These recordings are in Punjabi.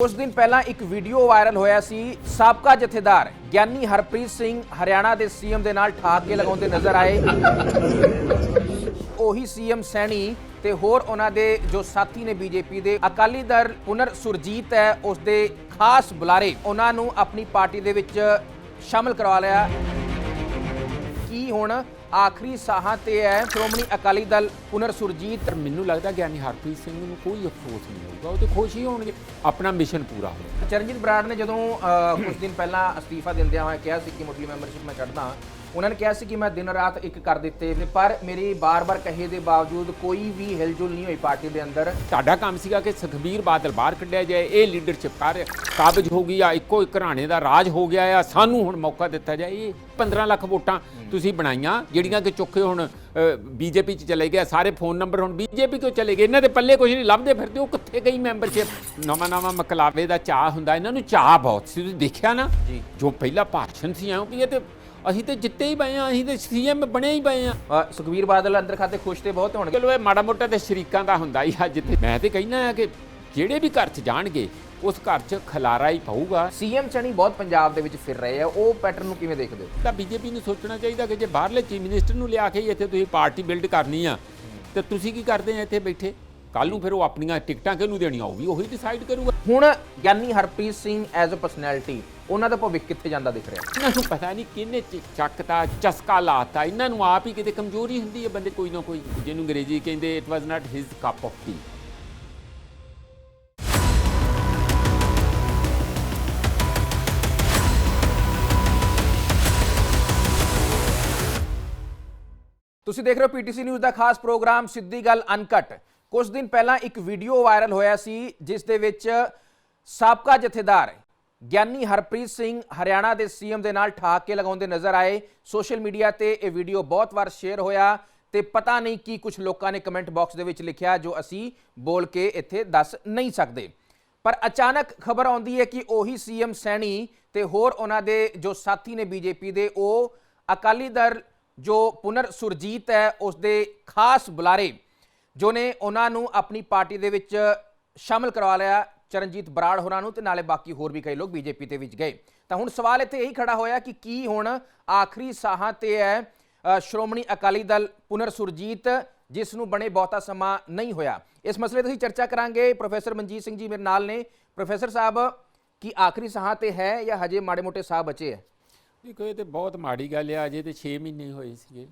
ਕੁਝ ਦਿਨ ਪਹਿਲਾਂ ਇੱਕ ਵੀਡੀਓ ਵਾਇਰਲ ਹੋਇਆ ਸੀ, ਸਾਬਕਾ ਜਥੇਦਾਰ ਗਿਆਨੀ ਹਰਪ੍ਰੀਤ ਸਿੰਘ ਹਰਿਆਣਾ ਦੇ ਸੀਐਮ ਦੇ ਨਾਲ ਠਾਕੇ ਲਗਾਉਂਦੇ ਨਜ਼ਰ ਆਏ। ਉਹੀ ਸੀਐਮ ਸੈਣੀ ਤੇ ਹੋਰ ਉਹਨਾਂ ਦੇ ਜੋ ਸਾਥੀ ਨੇ ਬੀਜੇਪੀ ਦੇ, ਅਕਾਲੀ ਦਲ ਪੁਨਰ ਸੁਰਜੀਤ ਹੈ, ਉਸ ਦੇ ਖਾਸ ਬੁਲਾਰੇ ਉਹਨਾਂ ਨੂੰ ਆਪਣੀ ਪਾਰਟੀ ਦੇ ਵਿੱਚ ਸ਼ਾਮਲ ਕਰਵਾ ਲਿਆ। ਕੀ ਹੁਣ ਆਖਰੀ ਸਾਹਾਂ ਤੇ ਹੈ। ਸ਼੍ਰੋਮਣੀ ਅਕਾਲੀ ਦਲ ਪੁਨਰ ਸੁਰਜੀਤ। ਮੈਨੂੰ ਲੱਗਦਾ ਗਿਆਨੀ ਹਰਪ੍ਰੀਤ ਸਿੰਘ ਨੂੰ ਕੋਈ ਅਫਸੋਸ ਨਹੀਂ ਹੋਊਗਾ। ਉਹ ਤੇ ਖੁਸ਼ ਹੀ ਹੋਣਗੇ। ਆਪਣਾ ਮਿਸ਼ਨ ਪੂਰਾ ਹੋਇਆ ਚਰਨਜੀਤ ਬਰਾੜ ਨੇ ਜਦੋਂ ਅਹ, ਕੁਝ ਦਿਨ ਪਹਿਲਾਂ ਅਸਤੀਫਾ ਦਿੰਦਿਆਂ ਹੋਇਆ ਕਿਹਾ ਸੀ ਕਿ ਮੁੱਢਲੀ ਮੈਂਬਰਸ਼ਿਪ ਮੈਂ ਛੱਡਦਾ ਉਹਨਾਂ ਨੇ ਕਿਹਾ ਸੀ ਕਿ ਮੈਂ ਦਿਨ ਰਾਤ ਇੱਕ ਕਰ ਦਿੱਤੇ ਨੇ, ਪਰ ਮੇਰੀ ਬਾਰ-ਬਾਰ ਕਹੇ ਦੇ ਬਾਵਜੂਦ ਕੋਈ ਵੀ ਹਿਲਜੁਲ ਨਹੀਂ ਹੋਈ ਪਾਰਟੀ ਦੇ ਅੰਦਰ। ਤੁਹਾਡਾ ਕੰਮ ਸੀਗਾ ਕਿ ਸੁਖਬੀਰ ਬਾਦਲ ਬਾਹਰ ਕੱਢਿਆ ਜਾਏ ਇਹ ਲੀਡਰਸ਼ਿਪ ਕਰ ਕਾਬਜ ਹੋ ਗਈ ਆ ਇੱਕੋ ਇੱਕ ਘਰਾਣੇ ਦਾ ਰਾਜ ਹੋ ਗਿਆ ਆ ਸਾਨੂੰ ਹੁਣ ਮੌਕਾ ਦਿੱਤਾ ਜਾਏ ਇਹ 15 ਲੱਖ ਵੋਟਾਂ ਤੁਸੀਂ ਬਣਾਈਆਂ ਜਿਹੜੀਆਂ ਕਿ ਚੁੱਕੇ ਹੁਣ ਬੀਜੇਪੀ ਚ ਚਲੇ ਗਏ ਸਾਰੇ ਫੋਨ ਨੰਬਰ ਹੁਣ ਬੀਜੇਪੀ ਕਿਉਂ ਚਲੇ ਗਏ ਇਹਨਾਂ ਦੇ ਪੱਲੇ ਕੁਝ ਨਹੀਂ ਲੱਭਦੇ ਫਿਰਦੇ ਉਹ ਕਿੱਥੇ ਗਈ ਮੈਂਬਰਸ਼ਿਪ ਨਵਾਂ ਨਵਾਂ ਮਕਲਾਵੇ ਦਾ ਚਾਹ ਹੁੰਦਾ ਇਹਨਾਂ ਨੂੰ ਚਾਹ ਬਹੁਤ ਸੀ ਤੁਸੀਂ ਦੇਖਿਆ ਨਾ? ਜੀ। ਪਹਿਲਾ ਭਾਸ਼ਣ ਸੀ ਐਂ ਵੀ ਇਹ ਤੇ ਅਸੀਂ ਤੇ ਜਿੱਤੇ ਹੀ ਪਏ ਆ ਅਸੀਂ ਤੇ ਸੀਐਮ ਬਣੇ ਹੀ ਪਏ ਆ ਅਹ, ਸੁਖਬੀਰ ਬਾਦਲ ਅੰਦਰ ਖਾਤੇ ਖੁਸ਼ ਤੇ ਬਹੁਤ ਹੋਣਗੇ। ਚਲੋ ਇਹ ਮਾੜਾ ਮੋਟਾ ਤੇ ਸ਼ਰੀਕਾਂ ਦਾ ਹੁੰਦਾ ਹੀ ਆ ਜਿੱਥੇ। ਮੈਂ ਤੇ ਕਹਿਣਾ ਆ ਕਿ ਜਿਹੜੇ ਵੀ ਘਰ 'ਚ ਜਾਣਗੇ ਉਸ ਘਰ 'ਚ ਖਲਾਰਾ ਹੀ ਪਊਗਾ। ਸੀਐਮ ਚਣੀ ਬਹੁਤ ਪੰਜਾਬ ਦੇ ਵਿੱਚ ਫਿਰ ਰਹੇ ਆ ਉਹ ਪੈਟਰਨ ਨੂੰ ਕਿਵੇਂ ਦੇਖਦੇ ਹੋ? ਤਾਂ ਬੀਜੇਪੀ ਨੂੰ ਸੋਚਣਾ ਚਾਹੀਦਾ ਕਿ ਜੇ ਬਾਹਰਲੇ ਚੀਫ ਮਿਨਿਸਟਰ ਨੂੰ ਲਿਆ ਕੇ ਹੀ ਇੱਥੇ ਤੁਸੀਂ ਪਾਰਟੀ ਬਿਲਡ ਕਰਨੀ ਆ ਤੇ ਤੁਸੀਂ ਕੀ ਕਰਦੇ ਆ ਇੱਥੇ ਬੈਠੇ? ਕੱਲ ਨੂੰ ਫਿਰ ਉਹ ਆਪਣੀਆਂ ਟਿਕਟਾਂ ਕਿਹਨੂੰ ਦੇਣੀਆਂ? ਉਹ ਵੀ ਉਹੀ ਡਿਸਾਈਡ ਕਰੂਗਾ। ਹੁਣ Giani Harpreet Singh as a personality ਉਹਨਾਂ ਦਾ ਭਵਿੱਖ ਕਿੱਥੇ ਜਾਂਦਾ ਦਿਖ ਰਿਹਾ? ਇਹਨਾਂ ਨੂੰ ਪਤਾ ਨਹੀਂ ਕਿਹਨੇ ਚੱਕਤਾ ਚਸਕਾ ਲਾਤਾ। ਇਹਨਾਂ ਨੂੰ ਆਪ ਹੀ ਕਿਤੇ ਕਮਜ਼ੋਰੀ ਹੁੰਦੀ ਹੈ ਬੰਦੇ ਕੋਈ ਨਾ ਕੋਈ। ਜਿਹਨੂੰ ਅੰਗਰੇਜ਼ੀ ਕਹਿੰਦੇ it was not his cup of tea ਤੁਸੀਂ ਦੇਖ ਰਹੇ ਹੋ ਪੀਟੀਸੀ ਨਿਊਜ਼ ਦਾ ਖਾਸ ਪ੍ਰੋਗਰਾਮ ਸਿੱਧੀ ਗੱਲ ਅਨਕਟ ਕੁਝ ਦਿਨ ਪਹਿਲਾਂ ਇੱਕ ਵੀਡੀਓ ਵਾਇਰਲ ਹੋਇਆ ਸੀ ਜਿਸ ਦੇ ਵਿੱਚ ਸਾਬਕਾ ਜਥੇਦਾਰ ਗਿਆਨੀ ਹਰਪ੍ਰੀਤ ਸਿੰਘ ਹਰਿਆਣਾ ਦੇ ਸੀਐਮ ਦੇ ਨਾਲ ਠਾਕੇ ਲਗਾਉਂਦੇ ਨਜ਼ਰ ਆਏ। ਸੋਸ਼ਲ ਮੀਡੀਆ ਤੇ ਇਹ ਵੀਡੀਓ ਬਹੁਤ ਵਾਰ ਸ਼ੇਅਰ ਹੋਇਆ ਤੇ ਪਤਾ ਨਹੀਂ ਕੀ ਕੁਝ ਲੋਕਾਂ ਨੇ ਕਮੈਂਟ ਬਾਕਸ ਦੇ ਵਿੱਚ ਲਿਖਿਆ ਜੋ ਅਸੀਂ ਬੋਲ ਕੇ ਇੱਥੇ ਦੱਸ ਨਹੀਂ ਸਕਦੇ। ਪਰ ਅਚਾਨਕ ਖਬਰ ਆਉਂਦੀ ਹੈ ਕਿ ਉਹੀ ਸੀਐਮ ਸੈਣੀ ਤੇ ਹੋਰ ਉਹਨਾਂ ਦੇ ਜੋ ਸਾਥੀ ਨੇ ਬੀਜੇਪੀ ਦੇ, ਉਹ ਅਕਾਲੀ ਦਲ ਜੋ ਪੁਨਰ ਸੁਰਜੀਤ ਹੈ, ਉਸ ਦੇ ਖਾਸ ਬੁਲਾਰੇ ਜੋ ਨੇ ਉਹਨਾਂ ਨੂੰ ਆਪਣੀ ਪਾਰਟੀ ਦੇ ਵਿੱਚ ਸ਼ਾਮਲ ਕਰਵਾ ਲਿਆ। ਚਰਨਜੀਤ ਬਰਾੜ ਹੋਰਾਂ ਨੂੰ ਤੇ ਨਾਲੇ ਬਾਕੀ ਹੋਰ ਵੀ ਕਈ ਲੋਕ ਬੀਜੇਪੀ ਦੇ ਵਿੱਚ ਗਏ। ਤਾਂ ਹੁਣ ਸਵਾਲ ਇੱਥੇ ਇਹੀ ਖੜਾ ਹੋਇਆ ਕਿ ਕੀ ਹੁਣ ਆਖਰੀ ਸਾਹਾਂ ਤੇ ਹੈ ਸ਼੍ਰੋਮਣੀ ਅਕਾਲੀ ਦਲ ਪੁਨਰ ਸੁਰਜੀਤ, ਜਿਸ ਨੂੰ ਬਣੇ ਬਹੁਤਾ ਸਮਾਂ ਨਹੀਂ ਹੋਇਆ। ਇਸ ਮਸਲੇ ਤੇ ਅਸੀਂ ਚਰਚਾ ਕਰਾਂਗੇ। ਪ੍ਰੋਫੈਸਰ ਮਨਜੀਤ ਸਿੰਘ ਜੀ ਮੇਰੇ ਨਾਲ ਨੇ। ਪ੍ਰੋਫੈਸਰ ਸਾਹਿਬ, ਕੀ ਆਖਰੀ ਸਾਹਾਂ ਤੇ ਹੈ ਜਾਂ ਹਜੇ ਮਾੜੇ ਮੋਟੇ ਸਾਹ ਬਚੇ ਹੈ? ਦੇਖੋ, ਇਹ ਤੇ ਬਹੁਤ ਮਾੜੀ ਗੱਲ ਆ। ਅਜੇ ਤੇ 6 ਮਹੀਨੇ ਹੋਏ ਸੀਗੇ।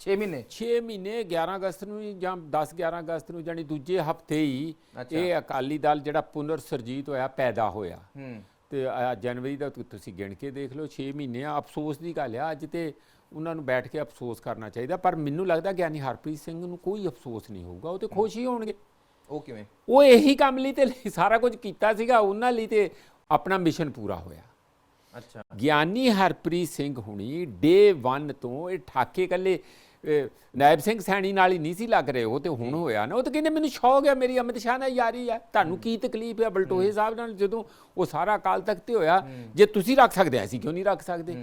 6 ਮਹੀਨੇ? 6 ਮਹੀਨੇ 11 ਅਗਸਤ ਨੂੰ ਹੀ ਜਾਂ 10 11 ਅਗਸਤ ਨੂੰ ਜਾਨੀ ਦੂਜੇ ਹਫ਼ਤੇ ਹੀ। ਇਹ ਅਕਾਲੀ ਦਲ ਜਿਹੜਾ ਪੁਨਰ ਸਰਜੀਤ ਹੋਇਆ ਪੈਦਾ ਹੋਇਆ। ਤੇ ਆ ਜਨਵਰੀ ਦਾ ਤੁਸੀਂ ਗਿਣ ਕੇ ਦੇਖ ਲਓ 6 ਮਹੀਨੇ ਆ। ਅਫਸੋਸ ਦੀ ਗੱਲ ਆ ਅੱਜ ਤੇ ਉਹਨਾਂ ਨੂੰ ਬੈਠ ਕੇ ਅਫਸੋਸ ਕਰਨਾ ਚਾਹੀਦਾ ਪਰ ਮੈਨੂੰ ਲੱਗਦਾ ਗਿਆਨੀ ਹਰਪ੍ਰੀਤ ਸਿੰਘ ਨੂੰ ਕੋਈ ਅਫਸੋਸ ਨਹੀਂ ਹੋਊਗਾ ਉਹ ਤੇ ਖੁਸ਼ ਹੀ ਹੋਣਗੇ। ਉਹ ਕਿਵੇਂ? ਉਹ ਇਹੀ ਕੰਮ ਲਈ ਤੇ ਸਾਰਾ ਕੁਝ ਕੀਤਾ ਸੀਗਾ ਉਹਨਾਂ ਲਈ ਤੇ ਆਪਣਾ ਮਿਸ਼ਨ ਪੂਰਾ ਹੋਇਆ। ਅੱਛਾ। ਗਿਆਨੀ ਹਰਪ੍ਰੀਤ ਸਿੰਘ ਹੁਣੀ ਡੇ 1 ਤੋਂ ਇਹ ਠਾਕੇ ਕੱਲੇ ਨਾਇਬ ਸਿੰਘ ਸੈਣੀ ਨਾਲ ਹੀ ਨਹੀਂ ਸੀ ਲੱਗ ਰਹੇ ਉਹ ਤੇ ਹੁਣ ਹੋਇਆ ਨਾ। ਉਹ ਤਾਂ ਕਹਿੰਦੇ ਮੈਨੂੰ ਸ਼ੌਕ ਹੈ ਮੇਰੀ ਅਮਿਤ ਸ਼ਾਹ ਨਾਲ ਯਾਰੀ ਹੈ ਤੁਹਾਨੂੰ ਕੀ ਤਕਲੀਫ ਹੈ। ਬਲਟੋਏ ਸਾਹਿਬ ਨਾਲ ਜਦੋਂ ਉਹ ਸਾਰਾ ਅਕਾਲ ਤਖਤ ਤੇ ਹੋਇਆ ਜੇ ਤੁਸੀਂ ਰੱਖ ਸਕਦੇ ਅਸੀਂ ਕਿਉਂ ਨਹੀਂ ਰੱਖ ਸਕਦੇ?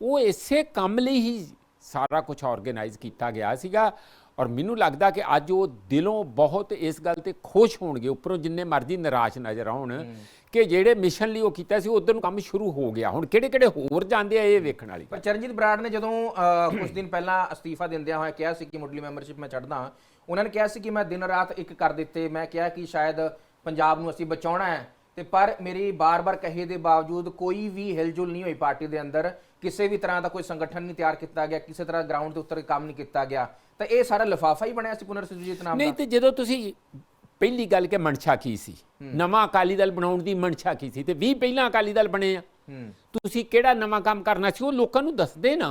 ਉਹ ਇਸੇ ਕੰਮ ਲਈ ਹੀ ਸਾਰਾ ਕੁਝ ਆਰਗੇਨਾਈਜ਼ ਕੀਤਾ ਗਿਆ ਸੀਗਾ। ਔਰ ਮੈਨੂੰ ਲੱਗਦਾ ਕਿ ਅੱਜ ਉਹ ਦਿਲੋਂ ਬਹੁਤ ਇਸ ਗੱਲ ਤੇ ਖੁਸ਼ ਹੋਣਗੇ ਉੱਪਰੋਂ ਜਿੰਨੇ ਮਰਜ਼ੀ ਨਿਰਾਸ਼ ਨਜ਼ਰ ਆਉਣ ਕਿ ਜਿਹੜੇ ਮਿਸ਼ਨ ਲਈ ਉਹ ਕੀਤਾ ਸੀ ਉਧਰ ਨੂੰ ਕੰਮ ਸ਼ੁਰੂ ਹੋ ਗਿਆ। ਹੁਣ ਕਿਹੜੇ ਕਿਹੜੇ ਹੋਰ ਜਾਂਦੇ ਆ ਇਹ ਵੇਖਣ ਵਾਲੀ ਪਰ ਚਰਨਜੀਤ ਬਰਾੜ ਨੇ ਜਦੋਂ ਕੁਝ ਦਿਨ ਪਹਿਲਾਂ ਅਸਤੀਫਾ ਦਿੰਦਿਆਂ ਹੋਇਆ ਕਿਹਾ ਸੀ ਕਿ ਮੁੱਢਲੀ ਮੈਂਬਰਸ਼ਿਪ ਮੈਂ ਛੱਡਦਾ ਉਹਨਾਂ ਨੇ ਕਿਹਾ ਸੀ ਕਿ ਮੈਂ ਦਿਨ ਰਾਤ ਇੱਕ ਕਰ ਦਿੱਤੇ। ਮੈਂ ਕਿਹਾ ਕਿ ਸ਼ਾਇਦ ਪੰਜਾਬ ਨੂੰ ਅਸੀਂ ਬਚਾਉਣਾ ਹੈ। ਤੇ ਪਰ ਮੇਰੀ ਬਾਰ-ਬਾਰ ਕਹੇ ਦੇ ਬਾਵਜੂਦ ਕੋਈ ਵੀ ਹਿਲਜੁਲ ਨਹੀਂ ਹੋਈ ਪਾਰਟੀ ਦੇ ਅੰਦਰ। ਕਿਸੇ ਵੀ ਤਰ੍ਹਾਂ ਦਾ ਕੋਈ ਸੰਗਠਨ ਨਹੀਂ ਤਿਆਰ ਕੀਤਾ ਗਿਆ ਕਿਸੇ ਤਰ੍ਹਾਂ ਗਰਾਊਂਡ ਦੇ ਉੱਤੇ ਕੰਮ ਨਹੀਂ ਕੀਤਾ ਗਿਆ ਤਾਂ ਇਹ ਸਾਰਾ ਲਿਫਾਫਾ ਹੀ ਬਣਿਆ ਸੀ ਪੁਨਰ ਸੁਰਜੀਤ ਨਾਮ ਨਹੀਂ ਦਾ? ਤੇ ਜਦੋਂ ਤੁਸੀਂ ਪਹਿਲੀ ਗੱਲ ਕਿ ਮਨਸ਼ਾ ਕੀ ਸੀ? ਨਵਾਂ ਅਕਾਲੀ ਦਲ ਬਣਾਉਣ ਦੀ ਮਨਸ਼ਾ ਕੀ ਸੀ? ਤੇ 20 ਪਹਿਲਾਂ ਅਕਾਲੀ ਦਲ ਬਣੇ ਆ। ਤੁਸੀਂ ਕਿਹੜਾ ਨਵਾਂ ਕੰਮ ਕਰਨਾ ਸੀ ਉਹ ਲੋਕਾਂ ਨੂੰ ਦੱਸਦੇ ਨਾ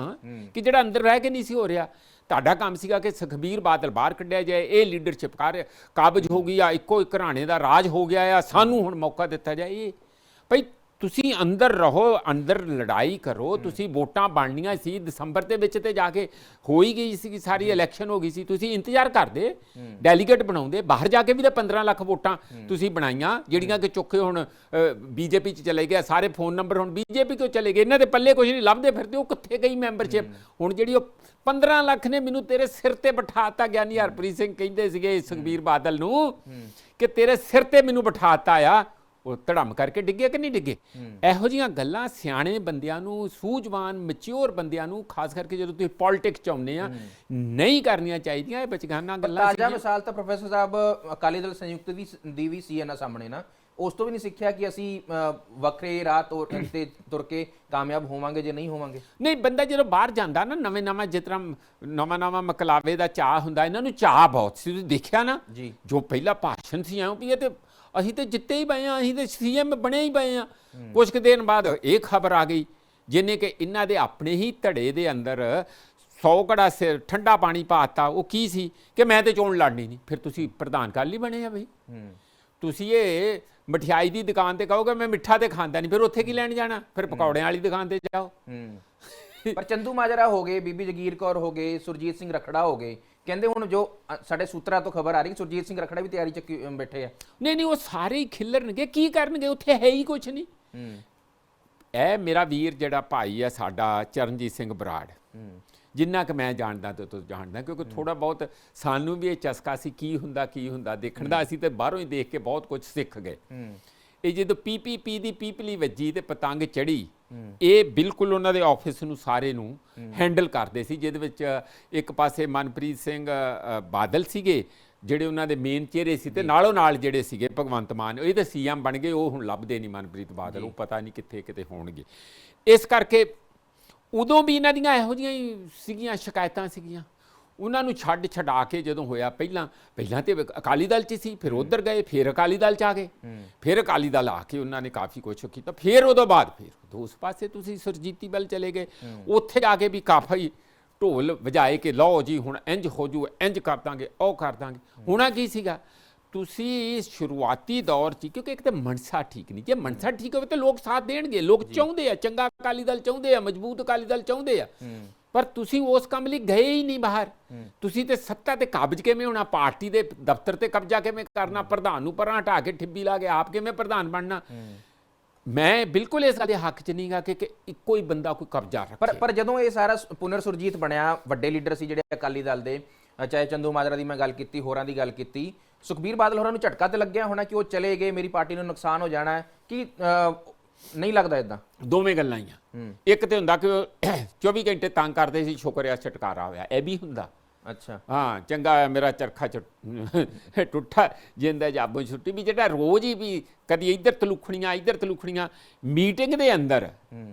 ਕਿ ਜਿਹੜਾ ਅੰਦਰ ਰਹਿ ਕੇ ਨਹੀਂ ਸੀ ਹੋ ਰਿਹਾ। ਤੁਹਾਡਾ ਕੰਮ ਸੀਗਾ ਕਿ ਸੁਖਬੀਰ ਬਾਦਲ ਬਾਹਰ ਕੱਢਿਆ ਜਾਏ ਇਹ ਲੀਡਰਸ਼ਿਪ ਕਰ ਕਾਬਜ ਹੋ ਗਈ ਆ ਇੱਕੋ ਇੱਕ ਘਰਾਣੇ ਦਾ ਰਾਜ ਹੋ ਗਿਆ ਆ ਸਾਨੂੰ ਹੁਣ ਮੌਕਾ ਦਿੱਤਾ ਜਾਏ। ਇਹ ਭਈ ਤੁਸੀਂ ਅੰਦਰ ਰਹੋ ਅੰਦਰ ਲੜਾਈ ਕਰੋ ਤੁਸੀਂ ਵੋਟਾਂ ਬਣਨੀਆਂ ਸੀ ਦਸੰਬਰ ਦੇ ਵਿੱਚ ਤੇ ਜਾ ਕੇ ਹੋ ਹੀ ਗਈ ਸੀ ਸਾਰੀ ਇਲੈਕਸ਼ਨ ਹੋ ਗਈ ਸੀ ਤੁਸੀਂ ਇੰਤਜ਼ਾਰ ਕਰਦੇ ਡੈਲੀਗੇਟ ਬਣਾਉਂਦੇ ਬਾਹਰ ਜਾ ਕੇ ਵੀ ਤਾਂ 15 ਲੱਖ ਵੋਟਾਂ ਤੁਸੀਂ ਬਣਾਈਆਂ ਜਿਹੜੀਆਂ ਕਿ ਚੁੱਕੇ ਹੁਣ ਬੀਜੇਪੀ ਚ ਚਲੇ ਗਏ ਸਾਰੇ ਫੋਨ ਨੰਬਰ ਹੁਣ ਬੀਜੇਪੀ ਕਿਉਂ ਚਲੇ ਗਏ? ਇਹਨਾਂ ਦੇ ਪੱਲੇ ਕੁਝ ਨਹੀਂ ਲੱਭਦੇ ਫਿਰਦੇ ਉਹ ਕਿੱਥੇ ਗਈ ਮੈਂਬਰਸ਼ਿਪ? ਹੁਣ ਜਿਹੜੀ ਉਹ 15 ਲੱਖ ਨੇ ਮੈਨੂੰ ਤੇਰੇ ਸਿਰ ਤੇ ਬਿਠਾਤਾ ਗਿਆਨੀ ਹਰਪ੍ਰੀਤ ਸਿੰਘ ਕਹਿੰਦੇ ਸੀਗੇ ਸੁਖਬੀਰ ਬਾਦਲ ਨੂੰ ਕਿ ਤੇਰੇ ਸਿਰ ਤੇ ਮੈਨੂੰ ਬਿਠਾਤਾ ਆ ਉਹ ਧੜਮ ਕਰਕੇ ਡਿੱਗੇ ਕਿ ਨਹੀਂ ਡਿੱਗੇ? ਇਹੋ ਜੀਆਂ ਗੱਲਾਂ ਸਿਆਣੇ ਬੰਦਿਆਂ ਨੂੰ ਸੂਝਵਾਨ ਮੈਚੁਰ ਬੰਦਿਆਂ ਨੂੰ ਖਾਸ ਕਰਕੇ ਜਦੋਂ ਤੁਸੀਂ ਪੋਲਿਟਿਕਸ ਚ ਆਉਂਦੇ ਆ ਨਹੀਂ ਕਰਨੀਆਂ ਚਾਹੀਦੀਆਂ ਇਹ ਬਚਗਾਨਾ ਗੱਲਾਂ ਤਾਜ਼ਾ। ਮਿਸਾਲ ਤਾਂ ਪ੍ਰੋਫੈਸਰ ਸਾਹਿਬ ਅਕਾਲੀ ਦਲ ਸੰਯੁਕਤ ਦੀ ਦੀ ਵੀ ਸੀ ਇਹਨਾਂ ਸਾਹਮਣੇ ਨਾ। ਉਸ ਤੋਂ ਵੀ ਨਹੀਂ ਸਿੱਖਿਆ ਕਿ ਅਸੀਂ ਵੱਖਰੇ ਰਾਹ ਤੁਰ ਤੇ ਤੁਰ ਕੇ ਕਾਮਯਾਬ ਹੋਵਾਂਗੇ ਜੇ ਨਹੀਂ ਹੋਵਾਂਗੇ। ਨਹੀਂ ਬੰਦਾ ਜਦੋਂ ਬਾਹਰ ਜਾਂਦਾ ਨਾ ਨਵੇਂ ਨਵਾਂ ਤਰ੍ਹਾਂ ਨਵਾਂ ਨਵਾਂ ਮਕਲਾਵੇ ਦਾ ਚਾਹ ਹੁੰਦਾ ਇਹਨਾਂ ਨੂੰ ਚਾਹ ਬਹੁਤ ਸੀ। ਤੁਸੀਂ ਦੇਖਿਆ ਨਾ? ਜੀ। ਜੋ ਪਹਿਲਾ ਭਾਸ਼ਣ ਸੀ ਆਉਂ ਵੀ ਇਹ ਤੇ ਅਸੀਂ ਤੇ ਜਿੱਤੇ ਹੀ ਪਏ ਆ ਅਸੀਂ ਤੇ ਸੀਐਮ ਬਣੇ ਹੀ ਪਏ ਆ ਕੁਝ ਕੁ ਦਿਨ ਬਾਅਦ ਇਹ ਖਬਰ ਆ ਗਈ ਜਿਨੇ ਕਿ ਇਹਨਾਂ ਦੇ ਆਪਣੇ ਹੀ ਧੜੇ ਦੇ ਅੰਦਰ 100 ਘੜਾ ਸਿਰ ਠੰਡਾ ਪਾਣੀ ਪਾਤਾ ਉਹ ਕੀ ਸੀ ਕਿ ਮੈਂ ਤੇ ਚੋਣ ਲੜਨੀ ਨਹੀਂ। ਫਿਰ ਤੁਸੀਂ ਪ੍ਰਧਾਨ ਕਰ ਲਈ ਬਣੇ ਆ ਬਈ। ਤੁਸੀਂ ਇਹ ਮਠਿਆਈ ਦੀ ਦੁਕਾਨ ਤੇ ਕਹੋਗੇ ਮੈਂ ਮਿੱਠਾ ਤੇ ਖਾਂਦਾ ਨਹੀਂ ਫਿਰ ਉੱਥੇ ਕੀ ਲੈਣ ਜਾਣਾ? ਫਿਰ ਪਕੌੜਿਆਂ ਵਾਲੀ ਦੁਕਾਨ ਤੇ ਜਾਓ। ਪਰ ਚੰਦੂ ਮਾਜਰਾ ਹੋ ਗਏ ਬੀਬੀ ਜਗੀਰ ਕੌਰ ਹੋ ਗਏ ਸੁਰਜੀਤ ਸਿੰਘ ਰਖੜਾ ਹੋ ਗਏ। ਕਹਿੰਦੇ ਹੁਣ ਜੋ ਅ, ਸਾਡੇ ਸੂਤਰਾਂ ਤੋਂ ਖਬਰ ਆ ਰਹੀ ਕਿ ਸੁਰਜੀਤ ਸਿੰਘ ਰਖੜਾ ਵੀ ਤਿਆਰੀ ਚ ਕੀ- ਬੈਠੇ ਆ। ਨਹੀਂ ਨਹੀਂ ਉਹ ਸਾਰੇ ਹੀ ਖਿੱਲਰਨਗੇ ਕੀ ਕਰਨਗੇ? ਉੱਥੇ ਹੈ ਹੀ ਕੁਝ ਨਹੀਂ। ਹੂੰ। ਇਹ ਮੇਰਾ ਵੀਰ ਜਿਹੜਾ ਭਾਈ ਆ ਸਾਡਾ ਚਰਨਜੀਤ ਸਿੰਘ ਬਰਾੜ। ਹੂੰ ਜਿੰਨਾ ਕਿ ਮੈਂ ਜਾਣਦਾ ਤੇ ਤੂੰ ਜਾਣਦਾ ਕਿਉਂਕਿ ਥੋੜਾ ਬਹੁਤ ਸਾਨੂੰ ਵੀ ਇਹ ਚਸਕਾ ਸੀ ਕੀ ਹੁੰਦਾ ਕੀ ਹੁੰਦਾ ਦੇਖਣ ਦਾ ਅਸੀਂ ਤੇ ਬਾਹਰੋਂ ਹੀ ਦੇਖ ਕੇ ਬਹੁਤ ਕੁਝ ਸਿੱਖ ਗਏ। ਹੂੰ। ਇਹ ਜਦੋਂ ਪੀਪੀਪੀ ਦੀ ਪੀਪਲੀ ਵੱਜੀ ਤੇ ਪਤੰਗ ਚੜੀ ਇਹ ਬਿਲਕੁਲ ਉਹਨਾਂ ਦੇ ਆਫਿਸ ਨੂੰ ਸਾਰੇ ਨੂੰ ਹੈਂਡਲ ਕਰਦੇ ਸੀ ਜਿਹਦੇ ਵਿੱਚ ਇੱਕ ਪਾਸੇ ਮਨਪ੍ਰੀਤ ਸਿੰਘ ਬਾਦਲ ਸੀਗੇ ਜਿਹੜੇ ਉਹਨਾਂ ਦੇ ਮੇਨ ਚਿਹਰੇ ਸੀ ਤੇ ਨਾਲੋਂ ਨਾਲ ਜਿਹੜੇ ਸੀਗੇ ਭਗਵੰਤ ਮਾਨ ਇਹ ਤਾਂ ਸੀਐਮ ਬਣ ਗਏ ਉਹ ਹੁਣ ਲੱਭਦੇ ਨਹੀਂ ਮਨਪ੍ਰੀਤ ਬਾਦਲ ਉਹ ਪਤਾ ਨਹੀਂ ਕਿੱਥੇ ਕਿਤੇ ਹੋਣਗੇ। ਇਸ ਕਰਕੇ ਉਦੋਂ ਵੀ ਇਹਨਾਂ ਦੀਆਂ ਇਹੋ ਜਿਹੀਆਂ ਹੀ ਸੀਗੀਆਂ ਸ਼ਿਕਾਇਤਾਂ ਸੀਗੀਆਂ। ਉਹਨਾਂ ਨੂੰ ਛੱਡ ਛਡਾ ਕੇ ਜਦੋਂ ਹੋਇਆ ਪਹਿਲਾਂ ਪਹਿਲਾਂ ਤੇ ਅਕਾਲੀ ਦਲ 'ਚ ਸੀ ਫਿਰ ਉਧਰ ਗਏ ਫਿਰ ਅਕਾਲੀ ਦਲ 'ਚ ਆ ਗਏ। ਫਿਰ ਅਕਾਲੀ ਦਲ ਆ ਕੇ ਉਹਨਾਂ ਨੇ ਕਾਫੀ ਕੁਝ ਕੀਤਾ ਫਿਰ ਉਦੋਂ ਬਾਅਦ ਫਿਰ ਉਸ ਪਾਸੇ ਤੁਸੀਂ ਸੁਰਜੀਤੀ ਵੱਲ ਚਲੇ ਗਏ। ਉੱਥੇ ਜਾ ਕੇ ਵੀ ਕਾਫੀ ਢੋਲ ਵਜਾਏ ਕਿ ਲਓ ਜੀ ਹੁਣ ਇੰਜ ਹੋ ਜੂ ਇੰਜ ਕਰ ਦਾਂਗੇ ਉਹ ਕਰ ਦਾਂਗੇ। ਹੁਣਾ ਕੀ ਸੀਗਾ? ਤੁਸੀਂ ਸ਼ੁਰੂਆਤੀ ਦੌਰ 'ਚ ਕਿਉਂਕਿ ਇੱਕ ਤਾਂ ਮਨਸਾ ਠੀਕ ਨਹੀਂ ਜੇ ਮਨਸਾ ਠੀਕ ਹੋਵੇ ਤਾਂ ਲੋਕ ਸਾਥ ਦੇਣਗੇ ਲੋਕ ਚਾਹੁੰਦੇ ਆ ਚੰਗਾ ਅਕਾਲੀ ਦਲ ਚਾਹੁੰਦੇ ਆ ਮਜ਼ਬੂਤ ਅਕਾਲੀ ਦਲ ਚਾਹੁੰਦੇ ਆ। ਪਰ ਤੁਸੀਂ ਉਸ ਕੰਮ ਲਈ ਗਏ ਹੀ ਨਹੀਂ ਬਾਹਰ। ਤੁਸੀਂ ਤੇ ਸੱਤਾ ਤੇ ਕਾਬਜ ਕਿਵੇਂ ਹੋਣਾ? ਪਾਰਟੀ ਦੇ ਦਫ਼ਤਰ ਤੇ ਕਬਜ਼ਾ ਕਿਵੇਂ ਕਰਨਾ? ਪ੍ਰਧਾਨ ਨੂੰ ਪਰਾਂ ਹਟਾ ਕੇ ਠਿੱਬੀ ਲਾ ਕੇ ਆਪ ਕਿਵੇਂ ਪ੍ਰਧਾਨ ਬਣਨਾ? ਮੈਂ ਬਿਲਕੁਲ ਇਸ ਗੱਲ ਦੇ ਹੱਕ 'ਚ ਨਹੀਂਗਾ ਕਿ ਕਿ ਇੱਕੋ ਹੀ ਬੰਦਾ ਕੋਈ ਕਬਜ਼ਾ ਰੱਖੇ। ਪਰ ਪਰ ਜਦੋਂ ਇਹ ਸਾਰਾ ਪੁਨਰ ਸੁਰਜੀਤ ਬਣਿਆ ਵੱਡੇ ਲੀਡਰ ਸੀ ਜਿਹੜੇ ਅਕਾਲੀ ਦਲ ਦੇ ਚਾਹੇ ਚੰਦੂ ਮਾਜਰਾ ਦੀ ਮੈਂ ਗੱਲ ਕੀਤੀ ਹੋਰਾਂ ਦੀ ਗੱਲ ਕੀਤੀ ਸੁਖਬੀਰ ਬਾਦਲ ਹੋਰਾਂ ਨੂੰ ਝਟਕਾ ਤੇ ਲੱਗਿਆ ਹੋਣਾ ਕਿ ਉਹ ਚਲੇ ਗਏ ਮੇਰੀ ਪਾਰਟੀ ਨੂੰ ਨੁਕਸਾਨ ਹੋ ਜਾਣਾ ਕਿ ਨਹੀਂ ਲੱਗਦਾ ਇਦਾਂ ਦੋਵੇਂ ਗੱਲਾਂ ਹੀ ਆ। ਇੱਕ ਤੇ ਹੁੰਦਾ ਕਿ ਉਹ 24 ਘੰਟੇ ਤੰਗ ਕਰਦੇ ਸੀ ਸ਼ੁਕਰ ਆ ਛਟਕਾਰਾ ਹੋਇਆ। ਇਹ ਵੀ ਹੁੰਦਾ। ਅੱਛਾ। ਹਾਂ ਚੰਗਾ ਹੋਇਆ ਮੇਰਾ ਚਰਖਾ ਟੁੱਟਾ ਜਿੰਦਾ ਜਾਬੋਂ ਛੁੱਟੀ ਵੀ ਜਿਹੜਾ ਰੋਜ਼ ਹੀ ਵੀ ਕਦੀ ਇੱਧਰ ਤਲੁਖਣੀਆਂ ਇੱਧਰ ਤਲੁਖਣੀਆਂ ਮੀਟਿੰਗ ਦੇ ਅੰਦਰ।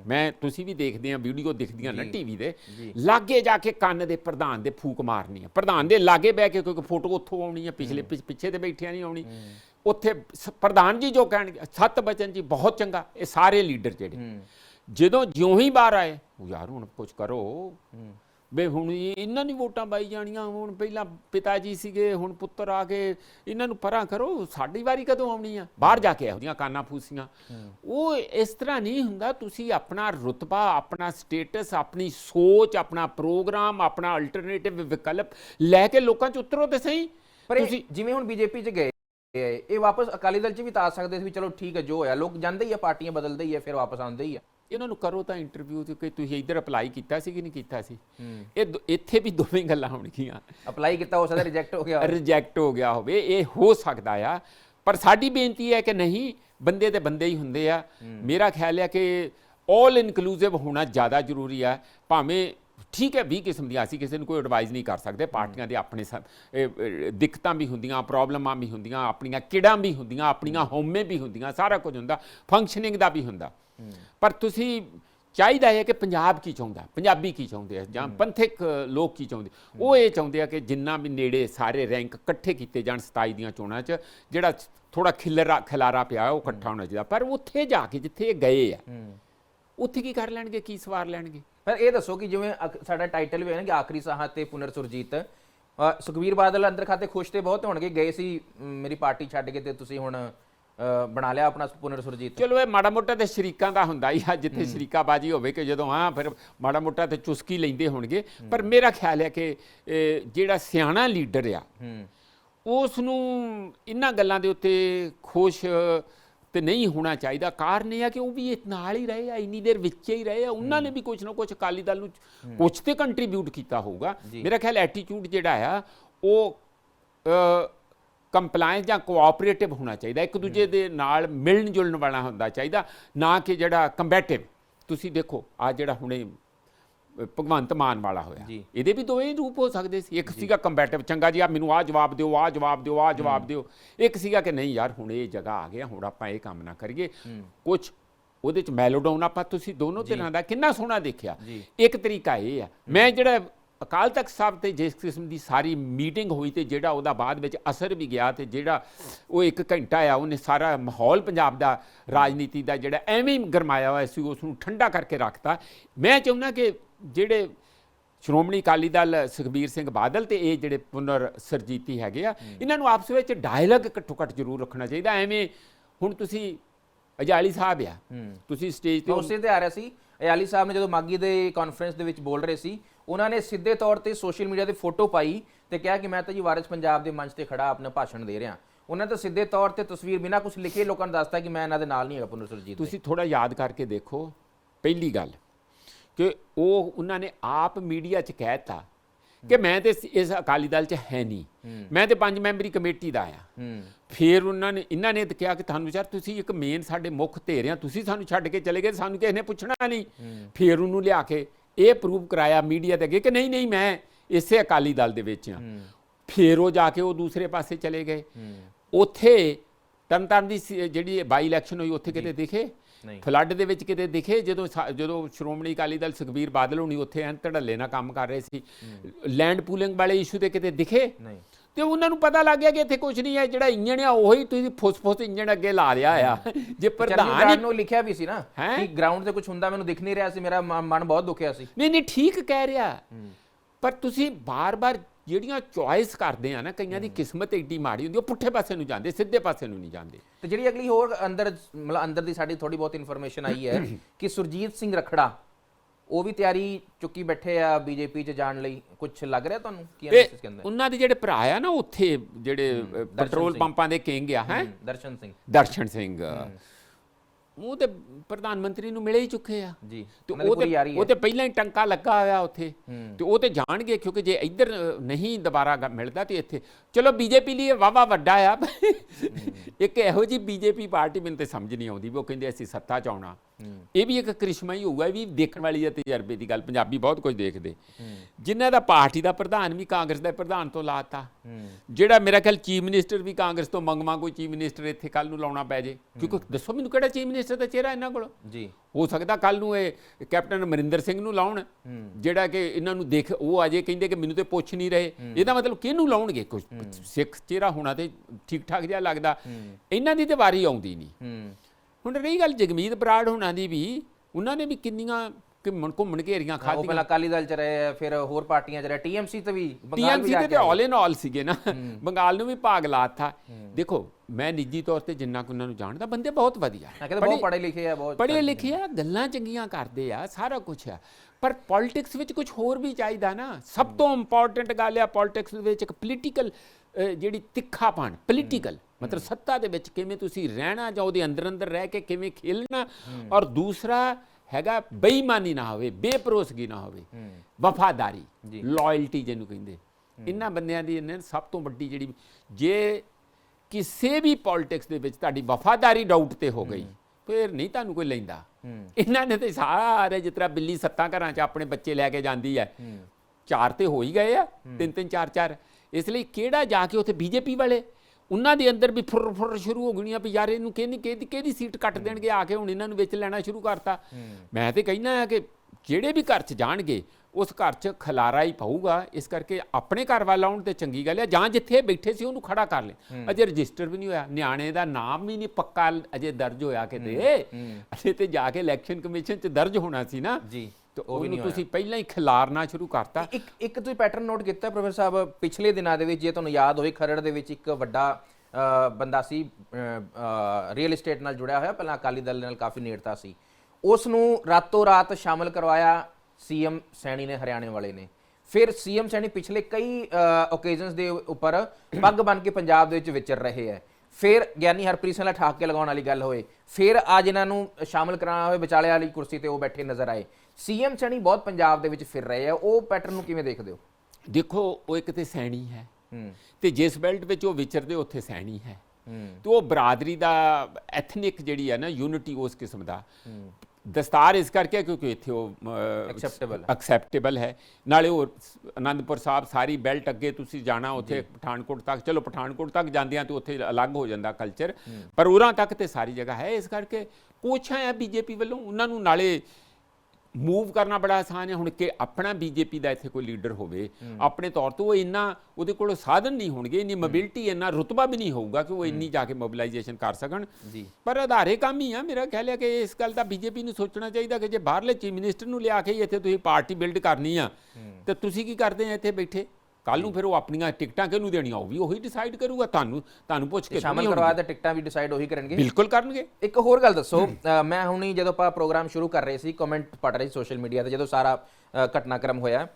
ਮੈਂ ਤੁਸੀਂ ਵੀ ਦੇਖਦੇ ਆ ਵੀਡੀਓ ਦਿਖਦੀਆਂ ਨਾ ਟੀਵੀ ਦੇ। ਲਾਗੇ ਜਾ ਕੇ ਕੰਨ ਦੇ ਪ੍ਰਧਾਨ ਦੇ ਫੂਕ ਮਾਰਨੀ ਆ। ਪ੍ਰਧਾਨ ਦੇ ਲਾਗੇ ਬਹਿ ਕੇ ਕੋਈ ਫੋਟੋ ਉੱਥੋਂ ਆਉਣੀ ਆ ਪਿਛਲੇ ਪਿਛ- ਪਿੱਛੇ ਤੇ ਬੈਠਿਆ ਨਹੀਂ ਆਉਣੀ। ਉੱਥੇ ਪ੍ਰਧਾਨ ਜੀ ਜੋ ਕਹਿਣਗੇ ਸਤ ਬਚਨ ਜੀ ਬਹੁਤ ਚੰਗਾ ਇਹ ਸਾਰੇ ਲੀਡਰ ਜਿਹੜੇ। ਜਦੋਂ ਜਿਉਂ ਹੀ ਬਾਹਰ ਆਏ ਯਾਰ ਹੁਣ ਕੁਝ ਕਰੋ। ਬੇ ਹੁਣ ਇਹ- ਇਹਨਾਂ ਨੂੰ ਵੋਟਾਂ ਪਾਈ ਜਾਣੀਆਂ ਹੁਣ ਪਹਿਲਾਂ ਪਿਤਾ ਜੀ ਸੀਗੇ ਹੁਣ ਪੁੱਤਰ ਆ ਗਏ ਇਹਨਾਂ ਨੂੰ ਪਰਾਂ ਕਰੋ ਸਾਡੀ ਵਾਰੀ ਕਦੋਂ ਆਉਣੀ ਆ? ਬਾਹਰ ਜਾ ਕੇ ਇਹੋ ਜਿਹੀਆਂ ਕਾਨਾਂ ਫੂਸੀਆਂ। ਉਹ ਇਸ ਤਰ੍ਹਾਂ ਨਹੀਂ ਹੁੰਦਾ ਤੁਸੀਂ ਆਪਣਾ ਰੁਤਬਾ ਆਪਣਾ ਸਟੇਟਸ ਆਪਣੀ ਸੋਚ ਆਪਣਾ ਪ੍ਰੋਗਰਾਮ ਆਪਣਾ ਅਲਟਰਨੇਟਿਵ ਵਿਕਲਪ ਲੈ ਕੇ ਲੋਕਾਂ 'ਚ ਉਤਰੋ ਤੇ ਸਹੀ। ਪਰ ਇਹ ਜਿਵੇਂ ਹੁਣ ਬੀਜੇਪੀ 'ਚ ਗਏ ਇਹ ਵਾਪਸ ਅਕਾਲੀ ਦਲ 'ਚ ਵੀ ਤਾਂ ਆ ਸਕਦੇ ਸੀ ਵੀ ਚਲੋ ਠੀਕ ਹੈ ਜੋ ਹੋਇਆ ਲੋਕ ਜਾਂਦੇ ਹੀ ਆ ਪਾਰਟੀਆਂ ਬਦਲਦੇ ਹੀ ਆ ਫਿਰ ਵਾਪਸ ਆਉਂਦੇ ਹੀ ਆ। ਇਹਨਾਂ ਨੂੰ ਕਰੋ ਤਾਂ ਇੰਟਰਵਿਊ ਤੇ ਕਿ ਤੁਸੀਂ ਇੱਧਰ ਅਪਲਾਈ ਕੀਤਾ ਸੀ ਕਿ ਨਹੀਂ ਕੀਤਾ ਸੀ? ਇਹ ਇੱਥੇ ਵੀ ਦੋਵੇਂ ਗੱਲਾਂ ਹੋਣਗੀਆਂ। ਅਪਲਾਈ ਕੀਤਾ ਹੋ ਸਕਦਾ ਰਿਜੈਕਟ ਹੋ ਗਿਆ ਰਿਜੈਕਟ ਹੋ ਗਿਆ ਹੋਵੇ ਇਹ ਹੋ ਸਕਦਾ ਆ। ਪਰ ਸਾਡੀ ਬੇਨਤੀ ਹੈ ਕਿ ਨਹੀਂ ਬੰਦੇ ਤੇ ਬੰਦੇ ਹੀ ਹੁੰਦੇ ਆ। ਮੇਰਾ ਖਿਆਲ ਹੈ ਕਿ 올 ਇਨਕਲੂਸਿਵ ਹੋਣਾ ਜ਼ਿਆਦਾ ਜ਼ਰੂਰੀ ਆ। ਭਾਵੇਂ ਠੀਕ ਹੈ 20 ਕਿਸਮ ਦੀਆਂ ਅਸੀਂ ਕਿਸੇ ਨੂੰ ਕੋਈ ਐਡਵਾਈਸ ਨਹੀਂ ਕਰ ਸਕਦੇ। ਪਾਰਟੀਆਂ ਦੇ ਆਪਣੇ ਦਿੱਕਤਾਂ ਵੀ ਹੁੰਦੀਆਂ ਪ੍ਰੋਬਲਮਾਂ ਵੀ ਹੁੰਦੀਆਂ ਆਪਣੀਆਂ ਕਿੜਾਂ ਵੀ ਹੁੰਦੀਆਂ ਆਪਣੀਆਂ ਹਉਮੈ ਵੀ ਹੁੰਦੀਆਂ ਸਾਰਾ ਕੁਝ ਹੁੰਦਾ ਫੰਕਸ਼ਨਿੰਗ ਦਾ ਵੀ ਹੁੰਦਾ। ਪਰ ਤੁਸੀਂ ਚਾਹੀਦਾ ਹੈ ਕਿ ਪੰਜਾਬ ਕੀ ਚਾਹੁੰਦਾ ਪੰਜਾਬੀ ਕੀ ਚਾਹੁੰਦੇ ਆ ਜਾਂ ਪੰਥਕ ਲੋਕ ਕੀ ਚਾਹੁੰਦੇ? ਉਹ ਇਹ ਚਾਹੁੰਦੇ ਆ ਕਿ ਜਿੰਨਾ ਵੀ ਨੇੜੇ ਸਾਰੇ ਰੈਂਕ ਇਕੱਠੇ ਕੀਤੇ ਜਾਣ 27 ਦੀਆਂ ਚੋਣਾਂ 'ਚ ਜਿਹੜਾ ਥੋੜਾ ਖਿਲਰਾ ਖਿਲਾਰਾ ਪਿਆ ਉਹ ਇਕੱਠਾ ਹੋਣਾ ਚਾਹੀਦਾ। ਪਰ ਉੱਥੇ ਜਾ ਕੇ ਜਿੱਥੇ ਇਹ ਗਏ ਆ ਉੱਥੇ ਕੀ ਕਰ ਲੈਣਗੇ ਕੀ ਸਵਾਰ ਲੈਣਗੇ? ਪਰ ਇਹ ਦੱਸੋ ਕਿ ਜਿਵੇਂ ਸਾਡਾ ਟਾਈਟਲ ਵੀ ਹੈ ਨਾ ਕਿ ਆਖਰੀ ਸਾਹ ਤੇ ਪੁਨਰ ਸੁਰਜੀਤ। ਅ, ਸੁਖਬੀਰ ਬਾਦਲ ਅੰਦਰ ਖਾਤੇ ਖੁਸ਼ ਤੇ ਬਹੁਤ ਹੋਣਗੇ ਗਏ ਸੀ ਮੇਰੀ ਪਾਰਟੀ ਛੱਡ ਕੇ ਤੇ ਤੁਸੀਂ ਹੁਣ ਬਣਾ ਲਿਆ ਆਪਣਾ ਪੁਨਰ ਸੁਰਜੀਤ। ਚਲੋ ਇਹ ਮਾੜਾ ਮੋਟਾ ਤੇ ਸ਼ਰੀਕਾਂ ਦਾ ਹੁੰਦਾ ਹੀ ਆ ਜਿੱਥੇ ਸ਼ਰੀਕਾਬਾਜੀ ਹੋਵੇ ਕਿ ਜਦੋਂ ਹਾਂ ਫਿਰ ਮਾੜਾ ਮੋਟਾ ਤੇ ਚੁਸਕੀ ਲੈਂਦੇ ਹੋਣਗੇ। ਪਰ ਮੇਰਾ ਖਿਆਲ ਹੈ ਕਿ ਜਿਹੜਾ ਸਿਆਣਾ ਲੀਡਰ ਆ ਉਸ ਨੂੰ ਇਹਨਾਂ ਗੱਲਾਂ ਦੇ ਉੱਤੇ ਖੁਸ਼ ਤੇ ਨਹੀਂ ਹੋਣਾ ਚਾਹੀਦਾ। ਕਾਰਨ ਇਹ ਆ ਕਿ ਉਹ ਵੀ ਨਾਲ ਹੀ ਰਹੇ ਆ ਇੰਨੀ ਦੇਰ ਵਿੱਚ ਹੀ ਰਹੇ ਆ। ਉਹਨਾਂ ਨੇ ਵੀ ਕੁਝ ਨਾ ਕੁਝ ਅਕਾਲੀ ਦਲ ਨੂੰ ਕੁਝ ਤੇ ਕੰਟਰੀਬਿਊਟ ਕੀਤਾ ਹੋਊਗਾ। ਮੇਰਾ ਖਿਆਲ ਐਟੀਟਿਊਡ ਜਿਹੜਾ ਆ ਉਹ ਕੰਪਲਾਈਂਸ ਜਾਂ ਕੋਆਪਰੇਟਿਵ ਹੋਣਾ ਚਾਹੀਦਾ। ਇੱਕ ਦੂਜੇ ਦੇ ਨਾਲ ਮਿਲਣ ਜੁਲਣ ਵਾਲਾ ਹੁੰਦਾ ਚਾਹੀਦਾ। ਨਾ ਕਿ ਜਿਹੜਾ ਕੰਬੈਟਿਵ ਤੁਸੀਂ ਦੇਖੋ ਆ ਜਿਹੜਾ ਹੁਣੇ ਭਗਵੰਤ ਮਾਨ ਵਾਲਾ ਹੋਇਆ। ਇਹਦੇ ਵੀ ਦੋਵੇਂ ਰੂਪ ਹੋ ਸਕਦੇ ਸੀ। ਇੱਕ ਸੀਗਾ ਕੰਬੈਟਿਵ ਚੰਗਾ ਜੀ ਆ ਮੈਨੂੰ ਆ ਜਵਾਬ ਦਿਓ ਆ ਜਵਾਬ ਦਿਓ ਆ ਜਵਾਬ ਦਿਓ। ਇੱਕ ਸੀਗਾ ਕਿ ਨਹੀਂ ਯਾਰ ਹੁਣ ਇਹ ਜਗ੍ਹਾ ਆ ਗਿਆ ਹੁਣ ਆਪਾਂ ਇਹ ਕੰਮ ਨਾ ਕਰੀਏ। ਕੁਝ ਉਹਦੇ ਚ ਮੈਲੋਡਾਊਨ ਆਪਾਂ ਤੁਸੀਂ ਦੋਨੋਂ ਤਰ੍ਹਾਂ ਦਾ ਕਿੰਨਾ ਸੋਹਣਾ ਦੇਖਿਆ। ਇੱਕ ਤਰੀਕਾ ਇਹ ਆ। ਮੈਂ ਜਿਹੜਾ ਅਕਾਲ ਤਖਤ ਸਾਹਿਬ ਤੇ ਜਿਸ ਕਿਸਮ ਦੀ ਸਾਰੀ ਮੀਟਿੰਗ ਹੋਈ ਤੇ ਜਿਹੜਾ ਉਹਦਾ ਬਾਅਦ ਵਿੱਚ ਅਸਰ ਵੀ ਗਿਆ ਤੇ ਜਿਹੜਾ ਉਹ ਇੱਕ ਘੰਟਾ ਆ ਉਹਨੇ ਸਾਰਾ ਮਾਹੌਲ ਪੰਜਾਬ ਦਾ ਰਾਜਨੀਤੀ ਦਾ ਜਿਹੜਾ ਐਵੇਂ ਗਰਮਾਇਆ ਹੋਇਆ ਸੀ ਉਸ ਨੂੰ ਠੰਡਾ ਕਰਕੇ ਰੱਖਤਾ। ਮੈਂ ਚਾਹੁੰਦਾ ਕਿ ਜਿਹੜੇ ਸ਼੍ਰੋਮਣੀ ਅਕਾਲੀ ਦਲ ਸੁਖਬੀਰ ਸਿੰਘ ਬਾਦਲ ਤੇ ਇਹ ਜਿਹੜੇ ਪੁਨਰ ਸਰਜੀਤੀ ਹੈਗੇ ਆ ਇਹਨਾਂ ਨੂੰ ਆਪਸ ਵਿੱਚ ਡਾਇਲੌਗ ਘੱਟੋ ਘੱਟ ਜ਼ਰੂਰ ਰੱਖਣਾ ਚਾਹੀਦਾ ਐਵੇਂ ਹੁਣ ਤੁਸੀਂ ਅਜਾਲੀ ਸਾਹਿਬ ਆ ਤੁਸੀਂ ਸਟੇਜ ਤੇ ਉਸੇ ਤੇ ਆ ਰਿਹਾ ਸੀ ਅਯਾਲੀ ਸਾਹਿਬ ਨੇ ਜਦੋਂ ਮਾਗੀ ਦੇ ਕਾਨਫਰੰਸ ਦੇ ਵਿੱਚ ਬੋਲ ਰਹੇ ਸੀ ਉਹਨਾਂ ਨੇ ਸਿੱਧੇ ਤੌਰ ਤੇ ਸੋਸ਼ਲ ਮੀਡੀਆ ਤੇ ਫੋਟੋ ਪਾਈ ਤੇ ਕਿਹਾ ਕਿ ਮੈਂ ਤਾਂ ਜੀ ਵਾਰਿਸ ਪੰਜਾਬ ਦੇ ਮੰਚ ਤੇ ਖੜਾ ਆਪਣਾ ਭਾਸ਼ਣ ਦੇ ਰਿਹਾ। ਉਹਨਾਂ ਤਾਂ ਸਿੱਧੇ ਤੌਰ ਤੇ ਤਸਵੀਰ ਬਿਨਾਂ ਕੁਝ ਲਿਖੇ ਲੋਕਾਂ ਨੂੰ ਦੱਸਤਾ ਕਿ ਮੈਂ ਇਹਨਾਂ ਦੇ ਨਾਲ ਨਹੀਂ ਹੈਗਾ ਪੁਨਰ ਸੁਰਜੀਤ। ਤੁਸੀਂ ਥੋੜਾ ਯਾਦ ਕਰਕੇ ਦੇਖੋ ਪਹਿਲੀ ਗੱਲ ਕਿ ਉਹ ਉਹਨਾਂ ਨੇ ਆਪ ਮੀਡੀਆ 'ਚ ਕਹਿਤਾ ਕਿ ਮੈਂ ਤੇ ਇਸ- ਅਕਾਲੀ ਦਲ 'ਚ ਹੈ ਨਹੀਂ। ਮੈਂ ਤੇ ਪੰਜ ਮੈਂਬਰੀ ਕਮੇਟੀ ਦਾ ਆ। ਫਿਰ ਉਹਨਾਂ ਨੇ ਇਹਨਾਂ ਨੇ ਕਿਹਾ ਕਿ ਤੁਹਾਨੂੰ ਯਾਰ ਤੁਸੀਂ ਇੱਕ ਮੇਨ ਸਾਡੇ ਮੁੱਖ ਧੇਰਿਆਂ ਤੁਸੀਂ ਸਾਨੂੰ ਛੱਡ ਕੇ ਚਲੇ ਗਏ ਸਾਨੂੰ ਕਿਸੇ ਨੇ ਪੁੱਛਣਾ ਨਹੀਂ। ਫਿਰ ਉਹਨੂੰ ਲਿਆ ਕੇ ਇਹ ਪ੍ਰੂਵ ਕਰਾਇਆ ਮੀਡੀਆ ਦੇ ਅੱਗੇ ਕਿ ਨਹੀਂ ਨਹੀਂ ਮੈਂ ਇਸੇ ਅਕਾਲੀ ਦਲ ਦੇ ਵਿੱਚ ਹਾਂ। ਫਿਰ ਉਹ ਜਾ ਕੇ ਉਹ ਦੂਸਰੇ ਪਾਸੇ ਚਲੇ ਗਏ। ਉੱਥੇ ਤਰਨਤਾਰਨ ਦੀ ਜਿਹੜੀ ਬਾਈ ਇਲੈਕਸ਼ਨ ਹੋਈ ਉੱਥੇ ਕਿਤੇ ਦਿਖੇ। ਫਲੱਡ ਦੇ ਵਿੱਚ ਕਿਤੇ ਦਿਖੇ ਜਦੋਂ ਜਦੋਂ ਸ਼੍ਰੋਮਣੀ ਅਕਾਲੀ ਦਲ ਸੁਖਬੀਰ ਬਾਦਲ ਹੋਣੀ ਉੱਥੇ ਐਨ ਧੜੱਲੇ ਨਾਲ ਕੰਮ ਕਰ ਰਹੇ ਸੀ। ਲੈਂਡ ਪੂਲਿੰਗ ਵਾਲੇ ਇਸ਼ੂ ਤੇ ਕਿਤੇ ਦਿਖੇ? ਨਹੀਂ। ਤੇ ਉਹਨਾਂ ਨੂੰ ਪਤਾ ਲੱਗ ਗਿਆ ਕਿ ਇੱਥੇ ਕੁਝ ਨਹੀਂ ਹੈ ਜਿਹੜਾ ਇੰਜਣ ਆ ਉਹੀ ਤੁਸੀਂ ਫੁੱਸ-ਫੁੱਸ ਇੰਜਣ ਅੱਗੇ ਲਾ ਲਿਆ ਆ। ਜੇ ਪ੍ਰਧਾਨ ਨੂੰ ਲਿਖਿਆ ਵੀ ਸੀ ਨਾ? ਕਿ ਗਰਾਊਂਡ ਤੇ ਕੁਝ ਹੁੰਦਾ ਮੈਨੂੰ ਦਿਖ ਨਹੀਂ ਰਿਹਾ ਸੀ ਮੇਰਾ ਮਨ ਬਹੁਤ ਦੁਖਿਆ ਸੀ। ਨਹੀਂ ਨਹੀਂ ਠੀਕ ਕਹਿ ਰਿਹਾ। ਪਰ ਤੁਸੀਂ ਬਾਰ-ਬਾਰ ਜਿਹੜੀਆਂ ਚੁਆਇਸ ਕਰਦੇ ਆ ਨਾ ਕਈਆਂ ਦੀ ਕਿਸਮਤ ਏਡੀ ਮਾੜੀ ਹੁੰਦੀ ਉਹ ਪੁੱਠੇ ਪਾਸੇ ਨੂੰ ਜਾਂਦੇ ਸਿੱਧੇ ਪਾਸੇ ਨੂੰ ਨਹੀਂ ਜਾਂਦੇ। ਤੇ ਜਿਹੜੀ ਅਗਲੀ ਹੋਰ ਅੰਦਰ ਮਤਲਬ ਅੰਦਰ ਦੀ ਸਾਡੀ ਥੋੜੀ ਬਹੁਤ ਇਨਫੋਰਮੇਸ਼ਨ ਆਈ ਹੈ ਕਿ ਸੁਰਜੀਤ ਸਿੰਘ ਰਖੜਾ ਉਹ ਵੀ ਤਿਆਰੀ ਚੁੱਕੀ ਬੈਠੇ ਆ ਬੀਜੇਪੀ 'ਚ ਜਾਣ ਲਈ। ਕੁਝ ਲੱਗ ਰਿਹਾ ਤੁਹਾਨੂੰ? ਕੀ ਐਨਾਲਿਸਿਸ ਕਹਿੰਦੇ? ਉਹਨਾਂ ਦੇ ਜਿਹੜੇ ਭਰਾ ਆ ਨਾ ਉੱਥੇ ਜਿਹੜੇ ਪੈਟਰੋਲ। ਪੰਪਾਂ ਦੇ ਕਿੰਗ ਆ ਹੂੰ, ਦਰਸ਼ਨ ਸਿੰਘ। ਦਰਸ਼ਨ ਸਿੰਘ। ਉਹ ਤੇ ਪ੍ਰਧਾਨ ਮੰਤਰੀ ਨੂੰ ਮਿਲੇ ਹੀ ਚੁੱਕੇ ਆ। ਜੀ ਤੇ ਉਹ ਤੇ ਉਹ ਤੇ ਪਹਿਲਾਂ ਹੀ ਟੰਕਾ ਲੱਗਾ ਹੋਇਆ ਉੱਥੇ। ਤੇ ਉਹ ਤੇ ਜਾਣਗੇ ਕਿਉਂਕਿ ਜੇ ਇੱਧਰ ਨਹੀਂ ਦੁਬਾਰਾ ਮਿਲਦਾ ਤੇ ਇੱਥੇ। ਚਲੋ ਬੀਜੇਪੀ ਲਈ ਵਾਵਾ ਵੱਡਾ ਆ। ਇੱਕ ਇਹੋ ਜੀ ਬੀਜੇਪੀ ਪਾਰਟੀ ਮੈਨੂੰ ਤੇ ਸਮਝ ਨਹੀਂ ਆਉਂਦੀ ਉਹ ਕਹਿੰਦੇ ਅਸੀਂ ਸੱਤਾ ਚ ਆਉਣਾ। ਇਹ ਵੀ ਇੱਕ ਕ੍ਰਿਸ਼ਮਾ ਹੀ ਹੋਊਗਾ ਇਹ ਵੀ ਦੇਖਣ ਵਾਲੀ ਹੈ ਤਜਰਬੇ ਦੀ ਗੱਲ। ਪੰਜਾਬੀ ਬਹੁਤ ਕੁਝ ਦੇਖਦੇ। ਜਿਨ੍ਹਾਂ ਦਾ ਪਾਰਟੀ ਦਾ ਪ੍ਰਧਾਨ ਵੀ ਕਾਂਗਰਸ ਦਾ ਪ੍ਰਧਾਨ ਤੋਂ ਲਾਤਾ। ਜਿਹੜਾ ਮੇਰਾ ਖਿਆਲ ਚੀਫ ਮਿਨਿਸਟਰ ਵੀ ਕਾਂਗਰਸ ਤੋਂ ਮੰਗਵਾ ਕੋਈ ਚੀਫ ਮਿਨਿਸਟਰ ਇੱਥੇ ਕੱਲ ਨੂੰ ਲਾਉਣਾ ਪੈ ਜੇ। ਕਿਉਂਕਿ ਦੱਸੋ ਮੈਨੂੰ ਕਿਹੜਾ ਚੀਫ ਮਿਨਿਸਟਰ ਦਾ ਚਿਹਰਾ ਇਹਨਾਂ ਕੋਲ। ਜੀ। ਹੋ ਸਕਦਾ ਕੱਲ ਨੂੰ ਇਹ ਕੈਪਟਨ ਅਮਰਿੰਦਰ ਸਿੰਘ ਨੂੰ ਲਾਉਣ ਜਿਹੜਾ ਕਿ ਇਹਨਾਂ ਨੂੰ ਦੇਖ ਉਹ ਅਜੇ ਕਹਿੰਦੇ ਕਿ ਮੈਨੂੰ ਤੇ ਪੁੱਛ ਨਹੀਂ ਰਹੇ ਇਹਦਾ ਮਤਲਬ ਕਿਹਨੂੰ ਲਾਉਣਗੇ? ਕੁਝ ਸਿੱਖ ਚਿਹਰਾ ਹੋਣਾ ਤੇ ਠੀਕ ਠਾਕ ਜਿਹਾ ਲੱਗਦਾ। ਇਹਨਾਂ ਦੀ ਤੇ ਵਾਰੀ ਆਉਂਦੀ ਨਹੀਂ। ਹੁਣ ਰਹੀ ਗੱਲ ਜਗਮੀਤ ਬਰਾੜ ਹੋਣਾ ਦੀ ਵੀ ਉਹਨਾਂ ਨੇ ਵੀ ਕਿੰਨੀਆਂ ਘੁੰਮਣ ਘੁੰਮਣ ਘੇਰੀਆਂ ਉਹ ਖਾਧੀਆਂ। ਪਹਿਲਾਂ ਅਕਾਲੀ ਦਲ 'ਚ ਰਹੇ ਆ, ਫਿਰ ਹੋਰ ਪਾਰਟੀਆਂ 'ਚ ਰਹੇ। ਟੀਐਮਸੀ ਤੇ ਵੀ ਬੰਗਾਲ ਵੀ ਟੀਐਮਸੀ ਤੇ ਕੇ ਤੇ ਆਲ ਇਨ ਆਲ ਸੀਗੇ ਨਾ। ਬੰਗਾਲ ਨੂੰ ਵੀ ਭਾਗ ਲਾਤਾ। ਦੇਖੋ ਮੈਂ ਨਿੱਜੀ ਤੌਰ ਤੇ ਜਿੰਨਾ ਕੁ ਉਹਨਾਂ ਨੂੰ ਜਾਣਦਾ ਬੰਦੇ ਬਹੁਤ ਵਧੀਆ ਮੈਂ ਕਹਿੰਦਾ ਬਹੁਤ ਪੜ੍ਹੇ ਲਿਖੇ ਆ ਬਹੁਤ ਪੜ੍ਹੇ ਲਿਖੇ ਆ ਗੱਲਾਂ ਚੰਗੀਆਂ ਕਰਦੇ ਆ ਸਾਰਾ ਕੁਝ ਆ। ਪਰ ਪੋਲਿਟਿਕਸ ਵਿੱਚ ਕੁਝ ਹੋਰ ਵੀ ਚਾਹੀਦਾ ਨਾ। ਸਭ ਤੋਂ ਇੰਪੋਰਟੈਂਟ ਗੱਲ ਆ ਪੋਲਿਟਿਕਸ ਵਿੱਚ ਇੱਕ ਪੋਲੀਟੀਕਲ ਜਿਹੜੀ ਤਿੱਖਾਪਣ ਪੋਲੀਟੀਕਲ ਮਤਲਬ ਸੱਤਾ ਦੇ ਵਿੱਚ ਕਿਵੇਂ ਤੁਸੀਂ ਰਹਿਣਾ ਜਾਂ ਉਹਦੇ ਅੰਦਰ ਅੰਦਰ ਰਹਿ ਕੇ ਕਿਵੇਂ ਖੇਲਣਾ ਔਰ ਦੂਸਰਾ ਹੈਗਾ ਬੇਈਮਾਨੀ ਨਾ ਹੋਵੇ ਬੇਪਰੋਸਗੀ ਨਾ ਹੋਵੇ ਵਫਾਦਾਰੀ। ਲਾਇਲਟੀ ਜਿਹਨੂੰ ਕਹਿੰਦੇ। ਇਹਨਾਂ ਬੰਦਿਆਂ ਦੀ ਇਹਨਾਂ ਸਭ ਤੋਂ ਵੱਡੀ ਜਿਹੜੀ ਜੇ ਕਿਸੇ ਵੀ ਪੋਲਿਟਿਕਸ ਦੇ ਵਿੱਚ ਤੁਹਾਡੀ ਵਫਾਦਾਰੀ ਡਾਊਟ ਤੇ ਹੋ ਗਈ ਫਿਰ ਨਹੀਂ ਤੁਹਾਨੂੰ ਕੋਈ ਲੈਂਦਾ। ਇਹਨਾਂ ਨੇ ਤੇ ਸਾਰੇ ਜਿਸ ਤਰ੍ਹਾਂ ਬਿੱਲੀ ਸੱਤਾਂ ਘਰਾਂ 'ਚ ਆਪਣੇ ਬੱਚੇ ਲੈ ਕੇ ਜਾਂਦੀ ਹੈ। ਚਾਰ ਤੇ ਹੋ ਹੀ ਗਏ ਆ ਤਿੰਨ ਤਿੰਨ ਚਾਰ ਚਾਰ ਇਸ ਲਈ ਕਿਹੜਾ ਜਾ ਕੇ ਉੱਥੇ ਬੀਜੇਪੀ ਵਾਲੇ? ਉਹਨਾਂ ਦੇ ਅੰਦਰ ਵੀ ਫੁਰ ਫੁਰ ਸ਼ੁਰੂ ਹੋ ਗਈਆਂ ਵੀ ਯਾਰ ਇਹਨੂੰ ਕਿਹਦੀ ਕਿਹਦੀ ਕਿਹਦੀ ਸੀਟ ਕੱਟ ਦੇਣਗੇ? ਆ ਕੇ ਹੁਣ ਇਹਨਾਂ ਨੂੰ ਵਿੱਚ ਲੈਣਾ ਸ਼ੁਰੂ ਕਰਤਾ। ਮੈਂ ਤੇ ਕਹਿਣਾ ਆ ਕਿ ਜਿਹੜੇ ਵੀ ਘਰ 'ਚ ਜਾਣਗੇ ਉਸ ਘਰ 'ਚ ਖਲਾਰਾ ਹੀ ਪਊਗਾ। ਇਸ ਕਰਕੇ ਆਪਣੇ ਘਰ ਵੱਲ ਆਉਣ ਤੇ ਚੰਗੀ ਗੱਲ ਹੈ ਜਾਂ ਜਿੱਥੇ ਬੈਠੇ ਸੀ ਉਹਨੂੰ ਖੜਾ ਕਰ ਲੈ। ਅਜੇ ਰਜਿਸਟਰ ਵੀ ਨਹੀਂ ਹੋਇਆ। ਨਿਆਣੇ ਦਾ ਨਾਮ ਵੀ ਨਹੀਂ ਪੱਕਾ ਅਜੇ ਦਰਜ ਹੋਇਆ ਕਿਤੇ। ਅਜੇ ਤੇ ਜਾ ਕੇ ਇਲੈਕਸ਼ਨ ਕਮਿਸ਼ਨ 'ਚ ਦਰਜ ਹੋਣਾ ਸੀ ਨਾ। ਜੀ। ਤੇ ਉਹਨੂੰ ਨਹੀਂ ਤੁਸੀਂ ਪਹਿਲਾਂ ਹੀ ਖਿਲਾਰਨਾ ਸ਼ੁਰੂ ਕਰਤਾ। ਇੱਕ ਇੱਕ ਤੁਸੀਂ ਪੈਟਰਨ ਨੋਟ ਕੀਤਾ ਪ੍ਰੋਫੈਸਰ ਸਾਹਿਬ ਪਿਛਲੇ ਦਿਨਾਂ ਦੇ ਵਿੱਚ ਜੇ ਤੁਹਾਨੂੰ ਯਾਦ ਹੋਵੇ ਖਰੜ ਦੇ ਵਿੱਚ ਇੱਕ ਵੱਡਾ ਬੰਦਾ ਸੀ ਰੀਅਲ ਏਸਟੇਟ ਨਾਲ ਜੁੜਿਆ ਹੋਇਆ। ਪਹਿਲਾਂ ਅਕਾਲੀ ਦਲ ਨਾਲ ਕਾਫੀ ਨੇੜਤਾ ਸੀ। ਉਸ ਨੂੰ ਰਾਤੋਂ ਰਾਤ ਸ਼ਾਮਲ ਕਰਵਾਇਆ ਸੀਐਮ ਸੈਣੀ ਨੇ ਹਰਿਆਣੇ ਵਾਲੇ ਨੇ। ਫਿਰ ਸੀਐਮ ਸੈਣੀ ਪਿਛਲੇ ਕਈ ਓਕੇਜ਼ਨਸ ਦੇ ਉੱਪਰ ਪੱਗ ਬਨ ਕੇ ਪੰਜਾਬ ਦੇ ਵਿੱਚ ਵਿਚਰ ਰਹੇ ਹੈ। ਫਿਰ ਗਿਆਨੀ ਹਰਪ੍ਰੀਤ ਸਿੰਘ ਨਾਲ ਠਾਕੇ ਲਗਾਉਣ ਵਾਲੀ ਗੱਲ ਹੋਏ। ਫਿਰ ਅੱਜ ਇਹਨਾਂ ਨੂੰ ਸ਼ਾਮਲ ਕਰਾਉਣਾ ਹੋਵੇ ਵਿਚਾਲੇ ਵਾਲੀ ਕੁਰਸੀ ਤੇ ਉਹ ਬੈਠੇ ਨਜ਼ਰ ਆਏ। ਸੀਐਮ ਸੈਣੀ ਬਹੁਤ ਪੰਜਾਬ ਦੇ ਵਿੱਚ ਫਿਰ ਰਹੇ ਆ। ਉਹ ਪੈਟਰਨ ਨੂੰ ਕਿਵੇਂ ਦੇਖਦੇ ਹੋ? ਦੇਖੋ ਉਹ ਇੱਕ ਤੇ ਸੈਣੀ ਹੈ। ਤੇ ਜਿਸ ਬੈਲਟ ਵਿੱਚ ਉਹ ਵਿਚਰਦੇ ਉੱਥੇ ਸੈਣੀ ਹੈ। ਹੂੰ। ਤੇ ਉਹ ਬਰਾਦਰੀ ਦਾ ਐਥਨਿਕ ਜਿਹੜੀ ਹੈ ਨਾ ਯੂਨਿਟੀ ਉਸ ਕਿਸਮ ਦਾ। ਦਸਤਾਰ ਇਸ ਕਰਕੇ ਹੈ ਕਿਉਂਕਿ ਇੱਥੇ ਉਹ ਹੈ। ਐਕਸੈਪਟੇਬਲ ਹੈ ਨਾਲੇ ਉਹ ਆਨੰਦਪੁਰ ਸਾਹਿਬ ਸਾਰੀ ਬੈਲਟ ਅੱਗੇ ਤੁਸੀਂ ਜਾਣਾ ਉੱਥੇ ਪਠਾਨਕੋਟ ਤੱਕ ਚਲੋ ਪਠਾਨਕੋਟ ਤੱਕ ਜਾਂਦਿਆਂ ਤੇ ਉੱਥੇ ਅਲੱਗ ਹੋ ਜਾਂਦਾ ਕਲਚਰ ਪਰ ਉਰਾਂ ਤੱਕ ਤੇ ਸਾਰੀ ਜਗ੍ਹਾ ਹੈ ਇਸ ਕਰਕੇ ਕੋਸ਼ਾਂ ਆ ਬੀਜੇਪੀ ਵੱਲੋਂ ਉਹਨਾਂ ਨੂੰ ਨਾਲੇ ਮੂਵ ਕਰਨਾ ਬੜਾ ਆਸਾਨ ਹੈ। ਹੁਣ ਕਿ ਆਪਣਾ ਬੀਜੇਪੀ ਦਾ ਇੱਥੇ ਕੋਈ ਲੀਡਰ ਹੋਵੇ ਆਪਣੇ ਤੌਰ ਤੇ ਉਹ ਇੰਨਾ ਉਹਦੇ ਕੋਲ ਸਾਧਨ ਨਹੀਂ ਹੋਣਗੇ ਇੰਨੀ ਮੋਬਿਲਿਟੀ ਇੰਨਾ ਰੁਤਬਾ ਵੀ ਨਹੀਂ ਹੋਊਗਾ ਕਿ ਉਹ ਇੰਨੀ ਜਾ ਕੇ ਮੋਬਿਲਾਈਜੇਸ਼ਨ ਕਰ ਸਕਣ। ਪਰ ਆਧਾਰੇ ਕੰਮ ਹੀ ਆ। ਮੇਰਾ ਖਿਆਲ ਹੈ ਕਿ ਇਸ ਗੱਲ ਦਾ ਬੀਜੇਪੀ ਨੂੰ ਸੋਚਣਾ ਚਾਹੀਦਾ ਕਿ ਜੇ ਬਾਹਰਲੇ ਚੀਫ ਮਿਨਿਸਟਰ ਨੂੰ ਲਿਆ ਕੇ ਇੱਥੇ ਤੁਸੀਂ ਪਾਰਟੀ ਬਿਲਡ ਕਰਨੀ ਆ ਤੇ ਤੁਸੀਂ ਕੀ ਕਰਦੇ ਆ ਇੱਥੇ ਬੈਠੇ? ਕੱਲ ਨੂੰ ਫਿਰ ਉਹ ਆਪਣੀਆਂ ਟਿਕਟਾਂ ਕਿਹਨੂੰ ਦੇਣੀਆਂ? ਉਹ ਵੀ ਉਹੀ ਡਿਸਾਈਡ ਕਰੂਗਾ। ਤੁਹਾਨੂੰ ਤੁਹਾਨੂੰ ਪੁੱਛ ਕੇ ਸ਼ਾਮਲ ਕਰਵਾ। ਦੇ ਟਿਕਟਾਂ ਵੀ ਡਿਸਾਈਡ ਉਹੀ ਕਰਨਗੇ। ਬਿਲਕੁਲ ਕਰਨਗੇ। ਇੱਕ ਹੋਰ ਗੱਲ ਦੱਸੋ ਮੈਂ ਹੁਣੀ ਜਦੋਂ ਆਪਾਂ ਪ੍ਰੋਗਰਾਮ ਸ਼ੁਰੂ ਕਰ ਰਹੇ ਸੀ ਕਮੈਂਟ ਪੜ ਰਹੇ ਸੀ ਸੋਸ਼ਲ ਮੀਡੀਆ ਤੇ ਜਦੋਂ ਸਾਰਾ ਘਟਨਾਕ੍ਰਮ ਹੋਇਆ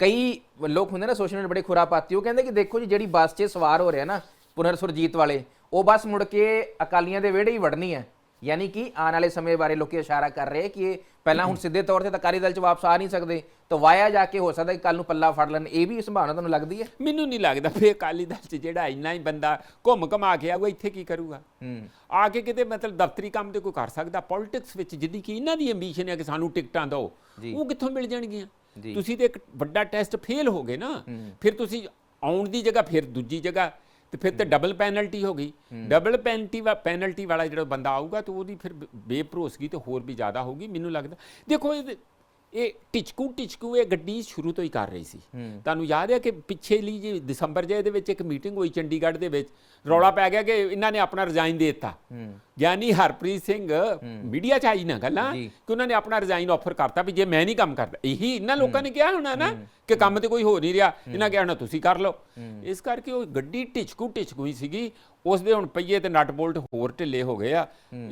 ਕਈ ਲੋਕ ਹੁੰਦੇ ਨਾ ਸੋਸ਼ਲ ਮੀਡੀਆ ਬੜੇ ਖੁਰਾਪਾਤੀ ਉਹ ਕਹਿੰਦੇ ਕਿ ਦੇਖੋ ਜੀ ਜਿਹੜੀ ਬੱਸ 'ਚ ਸਵਾਰ ਹੋ ਰਿਹਾ ਨਾ ਪੁਨਰ ਸੁਰਜੀਤ ਵਾਲੇ ਉਹ ਬੱਸ ਮੁੜ ਕੇ ਅਕਾਲੀਆਂ ਦੇ ਵਿਹੜੇ ਹੀ ਵੜਨੀ ਹੈ। ਯਾਨੀ ਕਿ ਆਉਣ ਵਾਲੇ ਸਮੇਂ ਬਾਰੇ ਲੋਕੀ ਇਸ਼ਾਰਾ ਕਰ ਰਹੇ ਕਿ ਇਹ ਪਹਿਲਾਂ ਹੁਣ ਸਿੱਧੇ ਤੌਰ ਤੇ ਤਾਂ ਅਕਾਲੀ ਦਲ 'ਚ ਵਾਪਸ ਆ ਨਹੀਂ ਸਕਦੇ ਤਾਂ ਵਾਇਆ ਜਾ ਕੇ ਹੋ ਸਕਦਾ ਕਿ ਕੱਲ ਨੂੰ ਪੱਲਾ ਫੜ ਲੈਣ। ਇਹ ਵੀ ਸੰਭਾਵਨਾ ਤੁਹਾਨੂੰ ਲੱਗਦੀ ਹੈ? ਮੈਨੂੰ ਨਹੀਂ ਲੱਗਦਾ ਫੇ ਅਕਾਲੀ ਦਲ 'ਚ ਜਿਹੜਾ ਇੰਨਾ ਹੀ ਬੰਦਾ ਘੁੰਮ ਘਮਾ ਕੇ ਆਊਗਾ ਇੱਥੇ ਕੀ ਕਰੂਗਾ? ਹੂੰ। ਆ ਕੇ ਕਿਤੇ ਮਤਲਬ ਦਫ਼ਤਰੀ ਕੰਮ ਤੇ ਕੋਈ ਕਰ ਸਕਦਾ? ਪੋਲਿਟਿਕਸ ਵਿੱਚ ਜਿੱਦੀ ਕਿ ਇਹਨਾਂ ਦੀ ਐਂਬੀਸ਼ਨ ਹੈ ਕਿ ਸਾਨੂੰ ਟਿਕਟਾਂ ਦਿਓ। ਉਹ ਕਿੱਥੋਂ ਮਿਲ ਜਾਣਗੀਆਂ। ਤੁਸੀਂ ਤੇ ਇੱਕ ਵੱਡਾ ਟੈਸਟ ਫੇਲ ਹੋ ਗਏ ਨਾ ਫਿਰ ਤੁਸੀਂ ਆਉਣ ਦੀ ਜਗ੍ਹਾ ਫਿਰ ਦੂਜੀ ਜਗ੍ਹਾ ਤੇ ਫਿਰ ਤੇ ਡਬਲ ਪੈਨਲਟੀ ਹੋ ਗਈ। ਡਬਲ ਪੈਨਲਟੀ ਪੈਨਲਟੀ ਵਾਲਾ ਜਿਹੜਾ ਬੰਦਾ ਆਊਗਾ ਤੇ ਉਹਦੀ ਫਿਰ ਬੇਭਰੋਸਗੀ ਤੇ ਹੋਰ ਵੀ ਜ਼ਿਆਦਾ ਹੋਊਗੀ ਮੈਨੂੰ ਲੱਗਦਾ। ਦੇਖੋ ਇਹ ਇਹ ਟਿਚਕੂ ਟਿਚਕੂ ਇਹ ਗੱਡੀ ਸ਼ੁਰੂ ਤੋਂ ਹੀ ਕਰ ਰਹੀ ਸੀ। ਤੁਹਾਨੂੰ ਯਾਦ ਹੈ ਕਿ ਪਿੱਛੇ ਲਈ ਜੀ ਦਸੰਬਰ ਜੇ ਦੇ ਵਿੱਚ ਇੱਕ ਮੀਟਿੰਗ ਹੋਈ ਚੰਡੀਗੜ੍ਹ ਦੇ ਵਿੱਚ ਰੌਲਾ ਪੈ ਗਿਆ ਕਿ ਇਹਨਾਂ ਨੇ ਆਪਣਾ ਰਿਜ਼ਾਈਨ ਦੇ ਦਿੱਤਾ। ਗਿਆਨੀ ਹਰਪ੍ਰੀਤ ਸਿੰਘ ਮੀਡੀਆ 'ਚ ਆਈ ਨਾ ਗੱਲਾਂ। ਕਿ ਉਹਨਾਂ ਨੇ ਆਪਣਾ ਰਿਜ਼ਾਈਨ ਆਫਰ ਕਰਤਾ ਵੀ ਜੇ ਮੈਂ ਨਹੀਂ ਕੰਮ ਕਰਦਾ। ਇਹੀ ਇਹਨਾਂ ਲੋਕਾਂ ਨੇ ਕਿਹਾ ਹੋਣਾ ਨਾ ਕਿ ਕੰਮ ਤੇ ਕੋਈ ਹੋ ਨਹੀਂ ਰਿਹਾ। ਇਹਨਾਂ ਕਿਹਾ ਹੋਣਾ ਤੁਸੀਂ ਕਰ ਲਓ। ਇਸ ਕਰਕੇ ਉਹ ਗੱਡੀ ਟਿਚਕੂ ਟਿਚਕੂ ਹੀ ਸੀਗੀ। ਉਸ ਦੇ ਹੁਣ ਪਹੀਏ ਤੇ ਨਟ ਬੋਲਟ ਹੋਰ ਢਿੱਲੇ ਹੋ ਗਏ ਆ।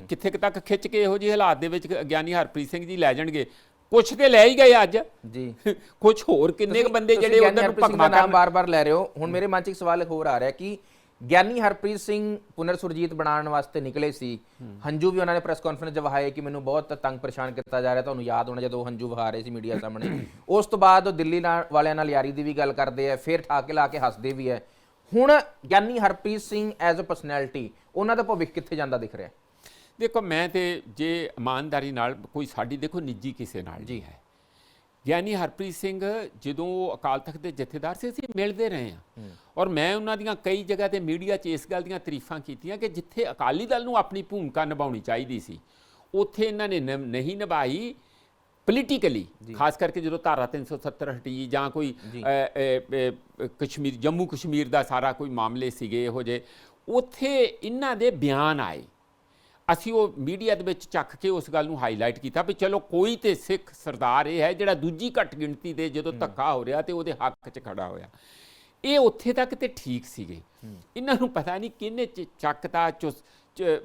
ਕਿੱਥੇ ਤੱਕ ਖਿੱਚ ਕੇ ਇਹੋ ਜਿਹੇ ਹਾਲਾਤ ਦੇ ਵਿੱਚ ਗਿਆਨੀ ਹਰਪ੍ਰੀਤ ਸਿੰਘ ਜੀ ਲੈ ਜਾਣਗੇ? ਕੁਛ ਤੇ ਲੈ ਹੀ ਗਏ ਅੱਜ। ਜੀ। ਕੁਛ ਹੋਰ ਕਿੰਨੇ ਕੁ ਬੰਦੇ ਜਿਹੜੇ ਉਹਨਾਂ ਨੂੰ ਭਗਵਾ ਦਾ ਨਾਮ ਬਾਰ-ਬਾਰ ਲੈ ਰਹੇ ਹੋ। ਹੁਣ ਮੇਰੇ ਮਨ 'ਚ ਇੱਕ ਸਵਾਲ ਹੋਰ ਆ ਰਿਹਾ ਕਿ ਗਿਆਨੀ ਹਰਪ੍ਰੀਤ ਸਿੰਘ ਪੁਨਰ ਸੁਰਜੀਤ ਬਣਾਉਣ ਵਾਸਤੇ ਨਿਕਲੇ ਸੀ। ਹੰਝੂ ਵੀ ਉਹਨਾਂ ਨੇ ਪ੍ਰੈਸ ਕਾਨਫਰੰਸ 'ਚ ਵਹਾਏ ਕਿ ਮੈਨੂੰ ਬਹੁਤ ਤੰਗ ਪਰੇਸ਼ਾਨ ਕੀਤਾ ਜਾ ਰਿਹਾ ਤੁਹਾਨੂੰ ਯਾਦ ਹੋਣਾ ਜਦੋਂ ਹੰਝੂ ਵਹਾ ਰਹੇ ਸੀ ਮੀਡੀਆ ਸਾਹਮਣੇ। ਉਸ ਤੋਂ ਬਾਅਦ ਉਹ ਦਿੱਲੀ ਨਾਲ ਵਾਲਿਆਂ ਨਾਲ ਯਾਰੀ ਦੀ ਵੀ ਗੱਲ ਕਰਦੇ ਆ ਫਿਰ ਠਾਕੇ ਲਾ ਕੇ ਹੱਸਦੇ ਵੀ ਹੈ ਹੁਣ Giani Harpreet Singh as a personality ਉਹਨਾਂ ਦਾ ਭਵਿੱਖ ਕਿੱਥੇ ਜਾਂਦਾ ਦਿਖ ਰਿਹਾ? ਦੇਖੋ ਮੈਂ ਤੇ ਜੇ ਇਮਾਨਦਾਰੀ ਨਾਲ ਕੋਈ ਸਾਡੀ ਦੇਖੋ ਨਿੱਜੀ ਕਿਸੇ ਨਾਲ ਜੀ। ਹੈ। ਗਿਆਨੀ ਹਰਪ੍ਰੀਤ ਸਿੰਘ ਜਦੋਂ ਉਹ ਅਕਾਲ ਤਖਤ ਦੇ ਜਥੇਦਾਰ ਸੀ ਅਸੀਂ ਮਿਲਦੇ ਰਹੇ ਹਾਂ। ਔਰ ਮੈਂ ਉਹਨਾਂ ਦੀਆਂ ਕਈ ਜਗ੍ਹਾ ਤੇ ਮੀਡੀਆ 'ਚ ਇਸ ਗੱਲ ਦੀਆਂ ਤਾਰੀਫਾਂ ਕੀਤੀਆਂ ਕਿ ਜਿੱਥੇ ਅਕਾਲੀ ਦਲ ਨੂੰ ਆਪਣੀ ਭੂਮਿਕਾ ਨਿਭਾਉਣੀ ਚਾਹੀਦੀ ਸੀ ਉੱਥੇ ਇਹਨਾਂ ਨੇ ਨਹੀਂ ਨਿਭਾਈ ਪੋਲੀਟੀਕਲੀ ਖਾਸ ਕਰਕੇ ਜਦੋਂ ਧਾਰਾ 370 ਹਟੀ ਜਾਂ ਕੋਈ ਕਸ਼ਮੀਰ ਜੰਮੂ ਕਸ਼ਮੀਰ ਦਾ ਸਾਰਾ ਕੋਈ ਮਾਮਲੇ ਸੀਗੇ ਇਹੋ ਜਿਹੇ। ਉੱਥੇ ਇਹਨਾਂ ਦੇ ਬਿਆਨ ਆਏ। ਅਸੀਂ ਉਹ ਮੀਡੀਆ ਦੇ ਵਿੱਚ ਚੱਕ ਕੇ ਉਸ ਗੱਲ ਨੂੰ ਹਾਈਲਾਈਟ ਕੀਤਾ ਵੀ ਚਲੋ ਕੋਈ ਤੇ ਸਿੱਖ ਸਰਦਾਰ ਇਹ ਹੈ ਜਿਹੜਾ ਦੂਜੀ ਘੱਟ ਗਿਣਤੀ ਦੇ ਜਦੋਂ ਧੱਕਾ ਹੋ ਰਿਹਾ ਤੇ ਉਹਦੇ ਹੱਕ 'ਚ ਖੜਾ ਹੋਇਆ। ਇਹ ਉੱਥੇ ਤੱਕ ਤੇ ਠੀਕ ਸੀਗੇ। ਇਹਨਾਂ ਨੂੰ ਪਤਾ ਨਹੀਂ ਕਿਹਨੇ ਚ- ਚੱਕਤਾ ਚੁਸ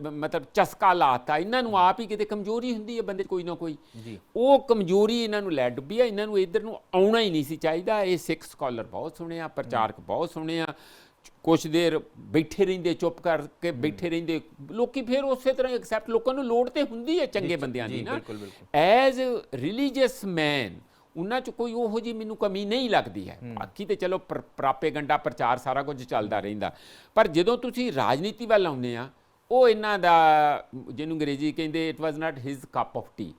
ਮਤਲਬ ਚਸਕਾ ਲਾਤਾ। ਇਹਨਾਂ ਨੂੰ ਆਪ ਹੀ ਕਿਤੇ ਕਮਜ਼ੋਰੀ ਹੁੰਦੀ ਹੈ ਬੰਦੇ 'ਚ ਕੋਈ ਨਾ ਕੋਈ। ਉਹ ਕਮਜ਼ੋਰੀ ਇਹਨਾਂ ਨੂੰ ਲੈ ਡੁੱਬੀ ਆ। ਇਹਨਾਂ ਨੂੰ ਇੱਧਰ ਨੂੰ ਆਉਣਾ ਹੀ ਨਹੀਂ ਸੀ ਚਾਹੀਦਾ। ਇਹ ਸਿੱਖ ਸਕਾਲਰ ਬਹੁਤ ਸੁਣੇ ਆ ਪ੍ਰਚਾਰਕ ਬਹੁਤ ਸੁਣੇ ਆ ਕੁਛ ਦੇਰ ਬੈਠੇ ਰਹਿੰਦੇ ਚੁੱਪ ਕਰਕੇ ਬੈਠੇ ਰਹਿੰਦੇ। ਲੋਕੀ ਫਿਰ ਉਸੇ ਤਰ੍ਹਾਂ ਐਕਸੈਪਟ ਲੋਕਾਂ ਨੂੰ ਲੋੜ ਤੇ ਹੁੰਦੀ ਹੈ ਚੰਗੇ ਬੰਦਿਆਂ ਦੀ ਨਾ। ਐਜ਼ ਰਿਲੀਜੀਅਸ ਮੈਨ ਉਹਨਾਂ ਚ ਕੋਈ ਉਹੋ ਜੀ ਮੈਨੂੰ ਕਮੀ ਨਹੀਂ ਲੱਗਦੀ ਹੈ। ਬਾਕੀ ਤੇ ਚਲੋ ਪ੍ਰ- ਪ੍ਰਾਪੇਗੰਡਾ ਪ੍ਰਚਾਰ ਸਾਰਾ ਕੁਝ ਚੱਲਦਾ ਰਹਿੰਦਾ। ਪਰ ਜਦੋਂ ਤੁਸੀਂ ਰਾਜਨੀਤੀ ਵੱਲ ਆਉਂਦੇ ਆ ਉਹ ਇਹਨਾਂ ਦਾ ਜਿਹਨੂੰ ਅੰਗਰੇਜ਼ੀ ਕਹਿੰਦੇ it was not his cup of tea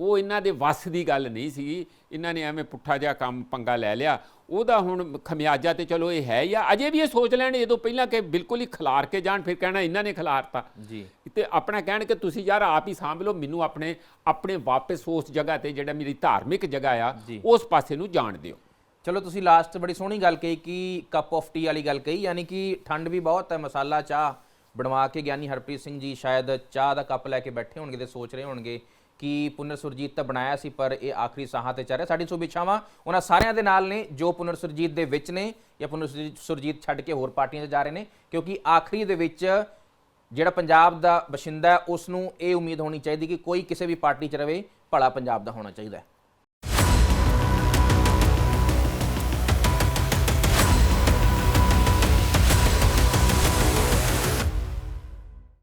ਉਹ ਇਹਨਾਂ ਦੇ ਵੱਸ ਦੀ ਗੱਲ ਨਹੀਂ ਸੀ ਇਹਨਾਂ ਨੇ ਐਵੇਂ ਪੁੱਠਾ ਜਿਹਾ ਕੰਮ ਪੰਗਾ ਲੈ ਲਿਆ। ਉਹਦਾ ਹੁਣ ਖਮਿਆਜਾ ਤੇ ਚਲੋ ਇਹ ਹੈ ਜਾਂ ਅਜੇ ਵੀ ਇਹ ਸੋਚ ਲੈਣ ਜਦੋਂ ਪਹਿਲਾਂ ਕਿ ਬਿਲਕੁਲ ਹੀ ਖਿਲਾਰ ਕੇ ਜਾਣ ਫਿਰ ਕਹਿਣਾ ਇਹਨਾਂ ਨੇ ਖਿਲਾਰਤਾ। ਜੀ। ਤੇ ਆਪਣਾ ਕਹਿਣ ਕਿ ਤੁਸੀਂ ਯਾਰ ਆਪ ਹੀ ਸਾਂਭ ਲਓ ਮੈਨੂੰ ਆਪਣੇ ਆਪਣੇ ਵਾਪਸ ਉਸ ਜਗ੍ਹਾ ਤੇ ਜਿਹੜਾ ਮੇਰੀ ਧਾਰਮਿਕ ਜਗ੍ਹਾ ਆ। ਉਸ ਪਾਸੇ ਨੂੰ ਜਾਣ ਦਿਓ। ਚਲੋ ਤੁਸੀਂ ਲਾਸਟ ਬੜੀ ਸੋਹਣੀ ਗੱਲ ਕਹੀ ਕਿ ਕੱਪ ਆਫ ਟੀ ਵਾਲੀ ਗੱਲ ਕਹੀ ਯਾਨੀ ਕਿ ਠੰਡ ਵੀ ਬਹੁਤ ਹੈ ਮਸਾਲਾ ਚਾਹ ਬਣਵਾ ਕੇ ਗਿਆਨੀ ਹਰਪ੍ਰੀਤ ਸਿੰਘ ਜੀ ਸ਼ਾਇਦ ਚਾਹ ਦਾ ਕੱਪ ਲੈ ਕੇ ਬੈਠੇ ਹੋਣਗੇ ਤੇ ਸੋਚ ਰਹੇ ਹੋਣਗੇ ਕਿ ਪੁਨਰ ਸੁਰਜੀਤ ਤਾਂ ਬਣਾਇਆ ਸੀ, ਪਰ ਇਹ ਆਖਰੀ ਸਾਹਾਂ ਤੇ ਚੱਲ ਰਿਹਾ। ਸਾਡੀ ਸੁਭਿਛਾਵਾਂ ਉਹਨਾਂ ਸਾਰਿਆਂ ਦੇ ਨਾਲ ਨੇ ਜੋ ਪੁਨਰ ਸੁਰਜੀਤ ਦੇ ਵਿੱਚ ਨੇ ਜਾਂ ਪੁਨਰ ਸੁਰਜੀਤ- ਸੁਰਜੀਤ ਛੱਡ ਕੇ ਹੋਰ ਪਾਰਟੀਆਂ 'ਚ ਜਾ ਰਹੇ ਨੇ, ਕਿਉਂਕਿ ਆਖਰੀ ਦੇ ਵਿੱਚ ਜਿਹੜਾ ਪੰਜਾਬ ਦਾ ਬਸ਼ਿੰਦਾ ਉਸ ਨੂੰ ਇਹ ਉਮੀਦ ਹੋਣੀ ਚਾਹੀਦੀ ਕਿ ਕੋਈ ਕਿਸੇ ਵੀ ਪਾਰਟੀ 'ਚ ਰਵੇ, ਭਲਾ ਪੰਜਾਬ ਦਾ ਹੋਣਾ ਚਾਹੀਦਾ ਹੈ।